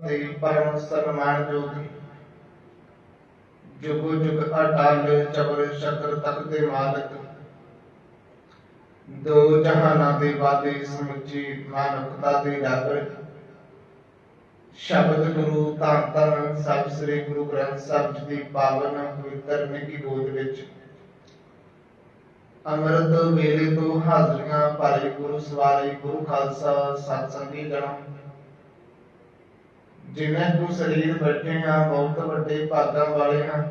ਤੇ ਪਰਮ ਸਨਮਾਨ ਜੋਗੀ ਜੁਗ ਜੁਗ ਅਟਲ ਚਬਰ ਸ਼ਕਰ ਤਖਤ ਦੇ ਮਾਲਕ, ਦੋ ਜਹਾਨਾਂ ਦੇ ਵਾਦੇ ਸਮੁੱਚੀ ਮਾਨਵਤਾ ਦੇ ਡਾਕਰ, ਸ਼ਬਦ ਗੁਰੂ ਧੰਨ ਧੰਨ ਸਭ ਸ੍ਰੀ ਗੁਰੂ ਗ੍ਰੰਥ ਸਾਹਿਬ ਜੀ ਦੀ ਪਾਵਨ ਪਵਿੱਤਰ ਨਿੱਕੀ ਗੋਦ ਵਿੱਚ, ਅੰਮ੍ਰਿਤ ਵੇਲੇ ਤੋਂ ਹਾਜ਼ਰੀਆਂ ਭਾਈ ਗੁਰੂ ਸਵਾਰੀ ਗੁਰੂ ਖਾਲਸਾ ਸਤਸੰਗੀ ਜਨਮ ਜਿਵੇਂ ਤੂੰ ਸਰੀਰ ਬੈਠੇ ਹਾਂ ਬਹੁਤ ਵੱਡੇ ਭਾਗਾਂ ਵਾਲੇ ਹਾਂ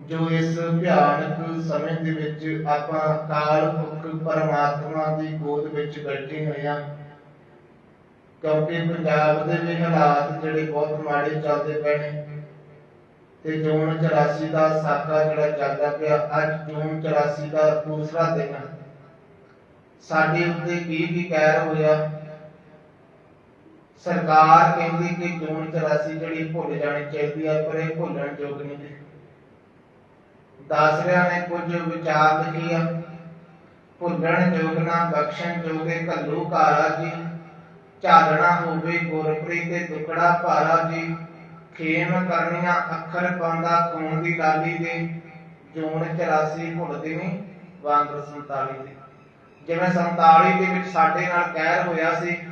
ਜੋ ਇਸ ਭਿਆਨਕ ਸਮੇਂ ਦੇ ਵਿੱਚ ਆਪਾਂ ਕਾਲ ਪੁਰਖ ਪਰਮਾਤਮਾ ਦੀ ਗੋਦ ਵਿੱਚ ਬੈਠੇ ਹੋਏ ਹਾਂ ਕਿਉਂਕਿ ਪੰਜਾਬ ਦੇ ਵੀ ਹਾਲਾਤ ਜਿਹੜੇ ਬਹੁਤ ਮਾੜੇ ਚੱਲਦੇ ਪਏ ਨੇ। ਤੇ ਜੂਨ 84 ਦਾ ਸਾਕਾ ਜਿਹੜਾ ਚੱਲਦਾ ਪਿਆ, ਅੱਜ ਜੂਨ 84 ਦਾ ਦੂਸਰਾ ਦਿਨ ਸਾਡੇ ਉੱਤੇ ਕੀ ਕੀ ਕਹਿਰ ਹੋਇਆ ਸਰਕਾਰ ਕਹਿੰਦੀ ਕਿ ਜੂਨ 84 ਜਿਹੜੀ ਭੁੱਲ ਜਾਣੀ ਚਾਹੀਦੀ ਹੈ ਪਰ ਇਹ ਭੁੱਲਣ ਯੋਗ ਨਹੀਂ। ਦਾਸਰਿਆਂ ਨੇ ਕੁਝ ਵਿਚਾਰ ਲਿਖੀ ਭੁੱਲਣ ਯੋਗ ਨਾ, ਬਖਸ਼ਣ ਜੋਗੇ ਕੱਲੂ ਕਾਰਾ ਜੀ। ਚਾਲਣਾ ਹੋਵੇ ਗੁਰਪ੍ਰੀਤ ਤੇ ਦੁਕੜਾ ਭਾਰਾ ਜੀ। ਖੇਮ ਕਰਨੀਆਂ ਅੱਖਰ ਪਾਉਂਦਾ ਖੂਨ ਦੀ ਲਾਲੀ ਦੇ ਜੂਨ 84 ਭੁੱਲਦੇ ਨਹੀਂ ਵਾਂਗਰ 47 ਦੇ। ਜਿਵੇਂ 47 ਦੇ ਵਿੱਚ ਸਾਡੇ ਨਾਲ ਕਹਿਰ ਹੋਇਆ ਸੀ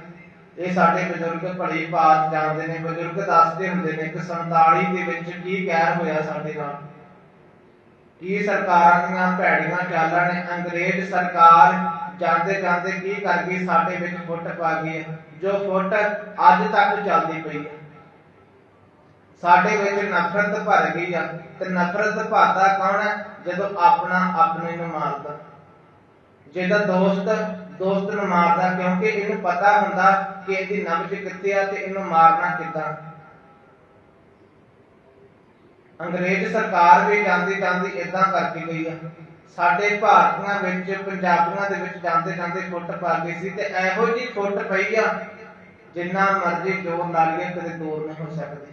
ਇਹ ਸਾਡੇ ਬਜ਼ੁਰਗ ਭਲੀ ਬਾਤ ਜਾਣਦੇ ਨੇ, ਬਜ਼ੁਰਗ ਦੱਸਦੇ ਹੁੰਦੇ ਨੇ ਕਿ 47 ਦੇ ਵਿੱਚ ਕੀ ਕਹਿਰ ਹੋਇਆ ਸਾਡੇ ਨਾਲ। ਕੀ ਸਰਕਾਰਾਂ ਦੀਆਂ ਭੈੜੀਆਂ ਚਾਲਾਂ ਨੇ? ਅੰਗਰੇਜ਼ ਸਰਕਾਰ ਜਾਂਦੇ ਜਾਂਦੇ ਕੀ ਕਰ ਗਈ? ਸਾਡੇ ਵਿੱਚ ਫੁੱਟ ਪਾ ਗਈ ਜੋ ਫੁੱਟ ਅੱਜ ਤੱਕ ਚੱਲਦੀ ਪਈ ਹੈ। ਸਾਡੇ ਵਿੱਚ ਨਫ਼ਰਤ ਭਰ ਗਈ ਆ, ਤੇ ਨਫ਼ਰਤ ਭਰਦਾ ਕੌਣ ਹੈ? ਜਦੋਂ ਆਪਣਾ ਆਪਣੇ ਨੂੰ ਮਾਰਦਾ। ਜਿਹਦਾ ਦੋਸਤ ਦੋਸਤ ਨੂੰ ਮਾਰਦਾ, ਕਿਉਂਕਿ ਇਹਨੂੰ ਪਤਾ ਹੁੰਦਾ ਕਿ ਇਹਦੀ ਨਬਜ ਕਿੱਥੇ ਆ ਤੇ ਇਹਨੂੰ ਮਾਰਨਾ ਕਿੱਦਾਂ। ਅੰਗਰੇਜ਼ ਸਰਕਾਰ ਵੀ ਜਾਂਦੀ ਜਾਂਦੀ ਇਦਾਂ ਕਰਕੇ ਗਈ ਆ। ਸਾਡੇ ਭਾਰਤੀਆਂ ਵਿੱਚ, ਪੰਜਾਬੀਆਂ ਦੇ ਵਿੱਚ ਜਾਂਦੇ ਜਾਂਦੇ ਫੁੱਟ ਪਾ ਗਈ ਸੀ ਤੇ ਇਹੋ ਜੀ ਫੁੱਟ ਪਈ ਆ ਜਿੰਨਾ ਮਰਜ਼ੀ ਜੋਰ ਲਾ ਲਈਏ ਕਦੇ ਦੂਰ ਨਹੀਂ ਹੋ ਸਕਦੇ।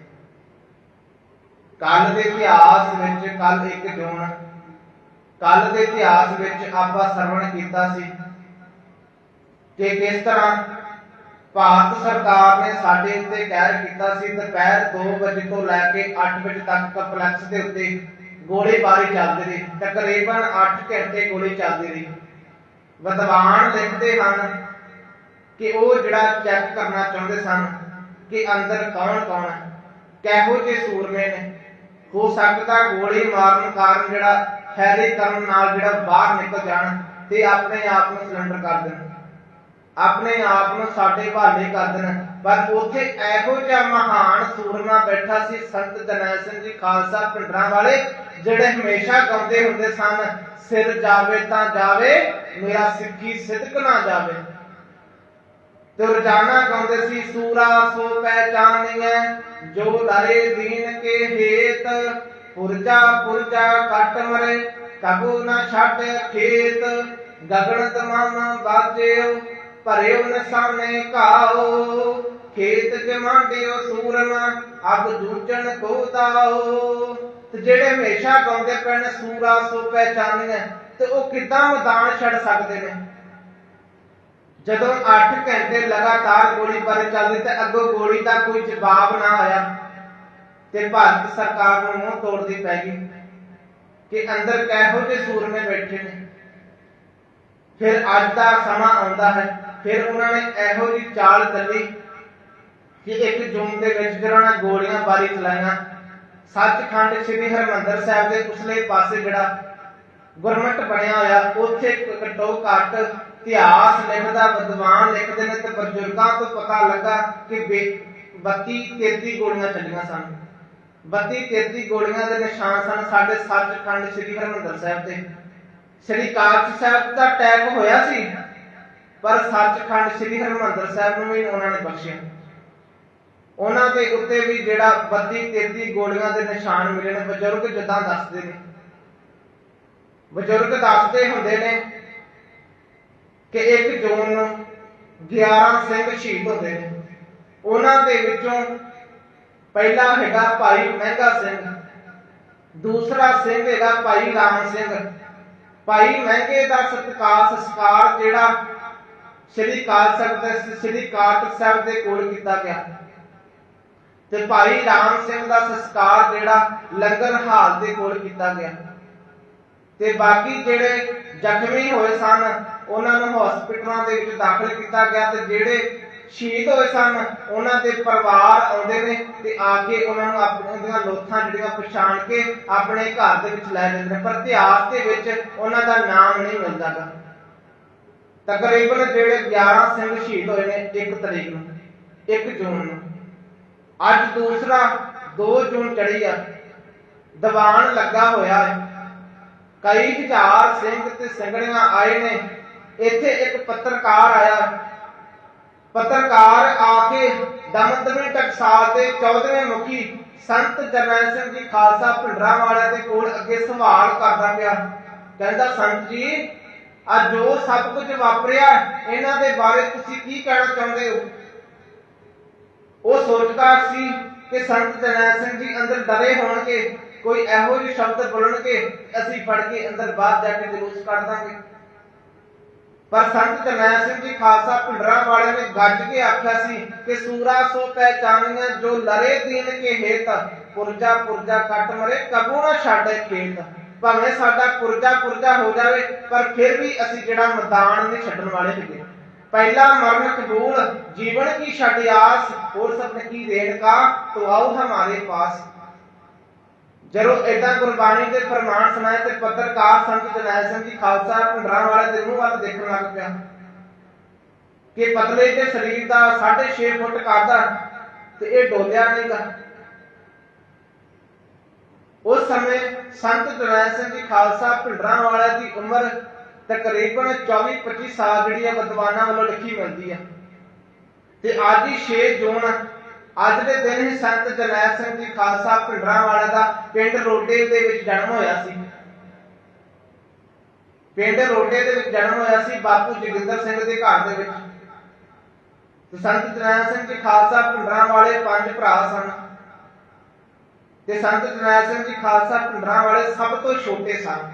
ਕੱਲ ਦੇ ਇਤਿਹਾਸ ਵਿੱਚ ਕੱਲ ਇੱਕ ਜੂਨ ਕੱਲ ਦੇ ਇਤਿਹਾਸ ਵਿੱਚ ਆਪਾਂ ਸਰਵਣ ਕੀਤਾ ਸੀ। ਕਿ ਕਿਸ ਤਰ੍ਹਾਂ ਭਾਰਤ ਸਰਕਾਰ ਨੇ ਸਾਡੇ ਉੱਤੇ ਕਹਿਰ ਕੀਤਾ ਸੀ, ਦੁਪਹਿਰ 2 ਵਜੇ ਤੋਂ ਲੈ ਕੇ 8 ਵਜੇ ਤੱਕ ਕੰਪਲੈਕਸ ਦੇ ਉੱਤੇ ਗੋਲੀਬਾਰੀ ਚੱਲਦੀ ਰਹੀ। ਤਕਰੀਬਨ 8 ਘੰਟੇ ਗੋਲੀ ਚੱਲਦੀ ਰਹੀ। ਵਿਦਵਾਨ ਲਿਖਦੇ ਹਨ ਕਿ ਉਹ ਜਿਹੜਾ ਚੈੱਕ ਕਰਨਾ ਚਾਹੁੰਦੇ ਸਨ ਕਿ ਅੰਦਰ ਕੌਣ ਕੌਣ ਹੈ, ਕਿਹੋ ਜਿਹੇ ਸੂਰਮੇ ਨੇ। ਹੋ ਸਕਦਾ ਗੋਲੀ ਮਾਰਨ ਕਾਰਨ ਜਿਹੜਾ ਫੈਰੀ ਕਰਨ ਨਾਲ ਜਿਹੜਾ ਬਾਹਰ ਨਿਕਲ ਜਾਣ ਤੇ ਆਪਣੇ ਆਪ ਨੂੰ ਸਿਲੰਡਰ ਕਰ ਦੇਣ। ਆਪਣੇ ਆਪ ਨੂੰ ਸਾਡੇ ਭਾਲੇ ਕਰ ਦੇਣ। ਪਰ ਉੱਥੇ ਇਹੋ ਜਿਹਾ ਮਹਾਨ ਸੂਰਮਾ ਬੈਠਾ ਸੀ ਸੰਤ ਜਰਨੈਲ ਸਿੰਘ ਜੀ ਖਾਲਸਾ ਪਿੰਡਰਾਂ ਵਾਲੇ, ਜਿਹੜੇ ਹਮੇਸ਼ਾ ਗਾਉਂਦੇ ਹੁੰਦੇ ਸਨ, ਸਿਰ ਜਾਵੇ ਤਾਂ ਜਾਵੇ, ਮੇਰਾ ਸਿੱਖੀ ਸਿਦਕ ਨਾ ਜਾਵੇ। ਤੇ ਰੋਜ਼ਾਨਾ ਗਾਉਂਦੇ ਸੀ, ਸੂਰਾ ਸੋ ਪਹਿਚਾਨੀਐ ਜੋ ਲਰੇ ਦੀਨ ਕੇ ਹੇਤ, ਪੁਰਜਾ ਪੁਰਜਾ ਕੱਟ ਮਰੇ ਕਬੂ ਨਾ ਛੱਡ ਖੇਤ, ਗਗਨ ਤਮਾਮ ਬਾਜਿਓ ਭਰਿਓ ਨਸਾਨੇ ਘਾਓ, ਖੇਤ ਜਮਾਂਡਿਓ ਸੂਰਮਾ, ਅਬ ਦੂਜਣ ਕੋ ਦਾਓ ਤੇ ਜਿਹੜੇ ਹਮੇਸ਼ਾ ਗਾਉਂਦੇ ਪਏ ਸੂਰਾ ਸੋ ਪਹਿਚਾਨੀਐ ਤੇ ਉਹ ਕਿਦਾਂ ਮੈਦਾਨ ਛੱਡ ਸਕਦੇ ਨੇ? ਜਦੋਂ 8 ਘੰਟੇ ਲਗਾਤਾਰ ਗੋਲੀਬਾਰੀ ਚੱਲਦੀ, ਤੇ ਅੱਗੋਂ ਗੋਲੀ ਦਾ ਕੋਈ ਜਵਾਬ ਨਾ ਆਇਆ ਤੇ ਭਾਰਤ ਸਰਕਾਰ ਨੂੰ ਮੂੰਹ ਤੋੜਦੀ ਪੈ ਗਈ ਕਿ ਅੰਦਰ ਕਿਹੋ ਜਿਹੇ ਸੂਰਮੇ ਬੈਠੇ ਨੇ। ਫਿਰ ਅੱਜ ਦਾ ਸਮਾਂ ਆਉਂਦਾ ਹੈ। ਫਿਰ ਉਹਨਾਂ ਨੇ ਇਹੋ ਜਿਹੀ ਚਾਲ ਚੱਲੀ ਕਿ ਇੱਕ ਜੂਨ ਦੇ ਵਿੱਚ ਫਿਰ ਉਹਨਾਂ ਗੋਲੀਆਂ ਬਾਰੀ ਚਲਾਈਆਂ। ਸੱਚਖੰਡ ਸ੍ਰੀ ਹਰਿਮੰਦਰ ਸਾਹਿਬ ਦੇ ਉਸਲੇ ਪਾਸੇ ਜਿਹੜਾ ਗੁਰਮਟ ਬਣਿਆ ਹੋਇਆ, ਉੱਥੇ ਘੱਟੋ ਘੱਟ ਇਤਿਹਾਸ ਲਿਖਦਾ, ਵਿਦਵਾਨ ਲਿਖਦੇ ਨੇ ਤੇ ਬਜ਼ੁਰਗਾਂ ਤੋਂ ਪਤਾ ਲੱਗਾ ਕਿ 32 33 ਗੋਲੀਆਂ ਚੱਲੀਆਂ ਸਨ। 32 33 ਗੋਲੀਆਂ ਦੇ ਨਿਸ਼ਾਨ ਸਨ ਸਾਡੇ ਸੱਚਖੰਡ ਸ੍ਰੀ ਹਰਿਮੰਦਰ ਸਾਹਿਬ ਤੇ। ਸ੍ਰੀ ਕਾਲਜ ਸਾਹਿਬ ਦਾ ਅਟੈਕ ਹੋਇਆ ਸੀ। ਪਰ ਸੱਚਖੰਡ ਸ੍ਰੀ ਹਰਿਮੰਦਰ ਸਾਹਿਬ ਨੂੰ ਵੀ ਉਹਨਾਂ ਨੇ ਬਖਸ਼ਿਆ। ਉਹਨਾਂ ਦੇ ਉੱਤੇ ਵੀ ਜਿਹੜਾ 32 33 ਗੋਲੀਆਂ ਦੇ ਨਿਸ਼ਾਨ ਮਿਲੇ ਨੇ, ਬਜ਼ੁਰਗ ਜਦਾਂ ਦੱਸਦੇ ਨੇ। ਬਜ਼ੁਰਗ ਦੱਸਦੇ ਹੁੰਦੇ ਨੇ ਕਿ 1 ਜੂਨ ਨੂੰ 11 ਸਿੰਘ ਸ਼ਹੀਦ ਹੁੰਦੇ ਨੇ। ਉਹਨਾਂ ਦੇ ਵਿੱਚੋਂ ਪਹਿਲਾ ਹੈਗਾ ਭਾਈ ਮਹਿੰਗਾ ਸਿੰਘ, ਦੂਸਰਾ ਸਿੰਘ ਹੈਗਾ ਭਾਈ ਰਾਮ ਸਿੰਘ। ਭਾਈ ਮਹਿੰਗੇ ਦਾ ਸਤਕਾਰ ਸਸਕਾਰ ਜਿਹੜਾ ਸ੍ਰੀ ਕਾਲ ਸਾਹਿਬ ਦੇ ਸ੍ਰੀ ਕਾਰਤਕ ਸਾਹਿਬ ਦੇ ਕੋਲ ਕੀਤਾ ਗਿਆ। ਤੇ ਭਾਈ ਰਾਮ ਸਿੰਘ ਦਾ ਸੰਸਕਾਰ ਜਿਹੜਾ ਲੰਗਰ ਹਾਲ ਦੇ ਕੋਲ ਕੀਤਾ ਗਿਆ। ਤੇ ਬਾਕੀ ਜਿਹੜੇ ਜ਼ਖਮੀ ਹੋਏ ਸਨ, ਉਹਨਾਂ ਨੂੰ ਹਸਪੀਟਲਾਂ ਦੇ ਵਿੱਚ ਦਾਖਲ ਕੀਤਾ ਗਿਆ ਤੇ ਜਿਹੜੇ ਸ਼ਹੀਦ ਹੋਏ ਸਨ, ਉਹਨਾਂ ਦੇ ਪਰਿਵਾਰ ਆਉਂਦੇ ਨੇ ਤੇ ਆ ਕੇ ਉਹਨਾਂ ਨੂੰ ਆਪਣੀਆਂ ਲੋਥਾਂ ਜਿਹੜੀਆਂ ਪਛਾਣ ਕੇ ਆਪਣੇ ਘਰ ਦੇ ਵਿੱਚ ਲੈ ਜਾਂਦੇ ਨੇ। ਪਰ ਇਤਿਹਾਸ ਦੇ ਵਿੱਚ ਉਹਨਾਂ ਦਾ ਨਾਮ ਨਹੀਂ ਮਿਲਦਾਗਾ ਤਕਰੀਬਨ ਜਿਹੜੇ 11 ਸਿੰਘ ਸ਼ਹੀਦ ਹੋਏ ਨੇ 1 ਤਰੀਕ ਨੂੰ 1 ਜੂਨ ਨੂੰ। ਅੱਜ ਦੂਸਰਾ 2 ਜੂਨ ਚੜੀ ਆ। ਦੀਵਾਨ ਲੱਗਾ ਹੋਇਆ ਹੈ। ਕਈ ਹਜ਼ਾਰ ਸਿੰਘ ਤੇ ਸਿੰਘਣੀਆਂ ਆਏ ਨੇ। ਇੱਥੇ ਇੱਕ ਪੱਤਰਕਾਰ ਆਇਆ। ਪੱਤਰਕਾਰ ਆ ਕੇ ਦਮਦਮੀ ਟਕਸਾਲ ਦੇ 14ਵੇਂ ਮੁਖੀ ਸੰਤ ਜਰਨੈਲ ਸਿੰਘ ਜੀ ਖਾਲਸਾ ਭਿੰਡਰਾਂ ਵਾਲਿਆਂ ਦੇ ਕੋਲ ਅੱਗੇ ਸਵਾਲ ਕਰਦਾ ਪਿਆ। ਕਹਿੰਦਾ, ਸੰਤ ਜੀ ਅੱਜ ਜੋ ਸਭ ਕੁਝ ਵਾਪਰਿਆ, ਇਹਨਾਂ ਦੇ ਬਾਰੇ ਤੁਸੀਂ ਕੀ ਕਹਿਣਾ ਚਾਹੁੰਦੇ ਹੋ? ਉਹ ਸੋਚਦਾ ਸੀ ਕਿ ਸੰਤ ਜਰਨੈਲ ਸਿੰਘ ਜੀ ਅੰਦਰ ਡਰੇ ਹੋਣਗੇ, ਕੋਈ ਇਹੋ ਜਿਹੇ ਸ਼ਬਦ ਬੋਲਣਗੇ, ਅਸੀਂ ਫੜ ਕੇ ਅੰਦਰ ਬਾਹਰ ਜਾ ਕੇ ਜਲੂਸ ਕੱਢ ਦਾਂਗੇ। ਪਰ ਸੰਤ ਜਰਨੈਲ ਸਿੰਘ ਜੀ ਖਾਲਸਾ ਭਿੰਡਰਾਂ ਵਾਲਿਆਂ ਨੇ ਗੱਜ ਕੇ ਆਖਿਆ ਸੀ ਕਿ ਸੂਰਾ ਸੋ ਪਹਿਚਾਨੀਆਂ ਜੋ ਲਰੇ ਦੀਨ ਕੇ ਹੇਤ ਪੁਰਜਾ ਪੁਰਜਾ ਕੱਟ ਮਰੇ ਕਬੂ ਨਾ ਛੱਡੇ ਖੇਤ। ਭਾਵੇਂ ਸਾਡਾ ਪੁਰਜਾ ਪੁਰਜਾ ਹੋ ਜਾਵੇ, ਪਰ ਫਿਰ ਵੀ ਅਸੀਂ ਜਿਹੜਾ ਮੈਦਾਨ ਨਹੀਂ ਛੱਡਣ ਵਾਲੇ ਹੈਗੇ। ਪਹਿਲਾ ਮਰਨ ਕਬੂਲ, ਜੀਵਨ ਕੀ ਛੱਡ ਆਸ, ਹੋਰ ਸਭ ਕੀ ਦੇਣ ਕਾ, ਤੋ ਆਓ ਹਮਾਰੇ ਪਾਸ। ਜਦੋਂ ਏਦਾਂ ਗੁਰਬਾਣੀ ਦੇ ਫਰਮਾਨ ਸੁਣਾਏ ਤੇ ਪੱਤਰਕਾਰ ਸੰਤ ਜਰਨੈਲ ਸਿੰਘ ਜੀ ਖਾਲਸਾ ਭਿੰਡਰਾਂ ਵਾਲੇ ਦੇ ਮੂੰਹ ਵੱਲ ਦੇਖਣ ਲੱਗ ਪਿਆ। ਕਿ ਪਤਲੇ ਦੇ ਸਰੀਰ ਦਾ 6.5 ਫੁੱਟ ਕਰਦਾ ਤੇ ਇਹ ਡੋਲਿਆ ਨਹੀਂਗਾ ਉਸ ਸਮੇਂ ਸੰਤ ਜਰਨੈਲ ਸਿੰਘ ਜੀ ਖਾਲਸਾ ਭਿੰਡਰਾਂ ਵਾਲਿਆਂ ਦੀ ਉਮਰ ਤਕਰੀਬਨ 24-25 ਸਾਲ ਜਿਹੜੀ ਹੈ ਵਿਦਵਾਨਾਂ ਵੱਲੋਂ ਲਿਖੀ ਮਿਲਦੀ ਹੈ। ਤੇ ਅੱਜ ਹੀ 6 ਜੂਨ, ਅੱਜ ਦੇ ਦਿਨ ਹੀ ਸੰਤ ਜਰਨੈਲ ਸਿੰਘ ਜੀ ਖਾਲਸਾ ਭਿੰਡਰਾਂ ਵਾਲਾ ਦਾ ਪਿੰਡ ਰੋਡੇ ਦੇ ਵਿੱਚ ਜਨਮ ਹੋਇਆ ਸੀ। ਪਿੰਡ ਰੋਡੇ ਦੇ ਵਿੱਚ ਜਨਮ ਹੋਇਆ ਸੀ ਬਾਪੂ ਜੋਗਿੰਦਰ ਸਿੰਘ ਦੇ ਘਰ ਦੇ ਵਿੱਚ। ਸੰਤ ਜਰਨੈਲ ਸਿੰਘ ਜੀ ਖਾਲਸਾ ਭਿੰਡਰਾਂ ਵਾਲੇ ਪੰਜ ਭਰਾ ਸਨ। ਤੇ ਸੰਤ ਜਰਨੈਲ ਸਿੰਘ ਜੀ ਖਾਲਸਾ ਭਿੰਡਰਾਂ ਵਾਲੇ ਸਭ ਤੋਂ ਛੋਟੇ ਸਨ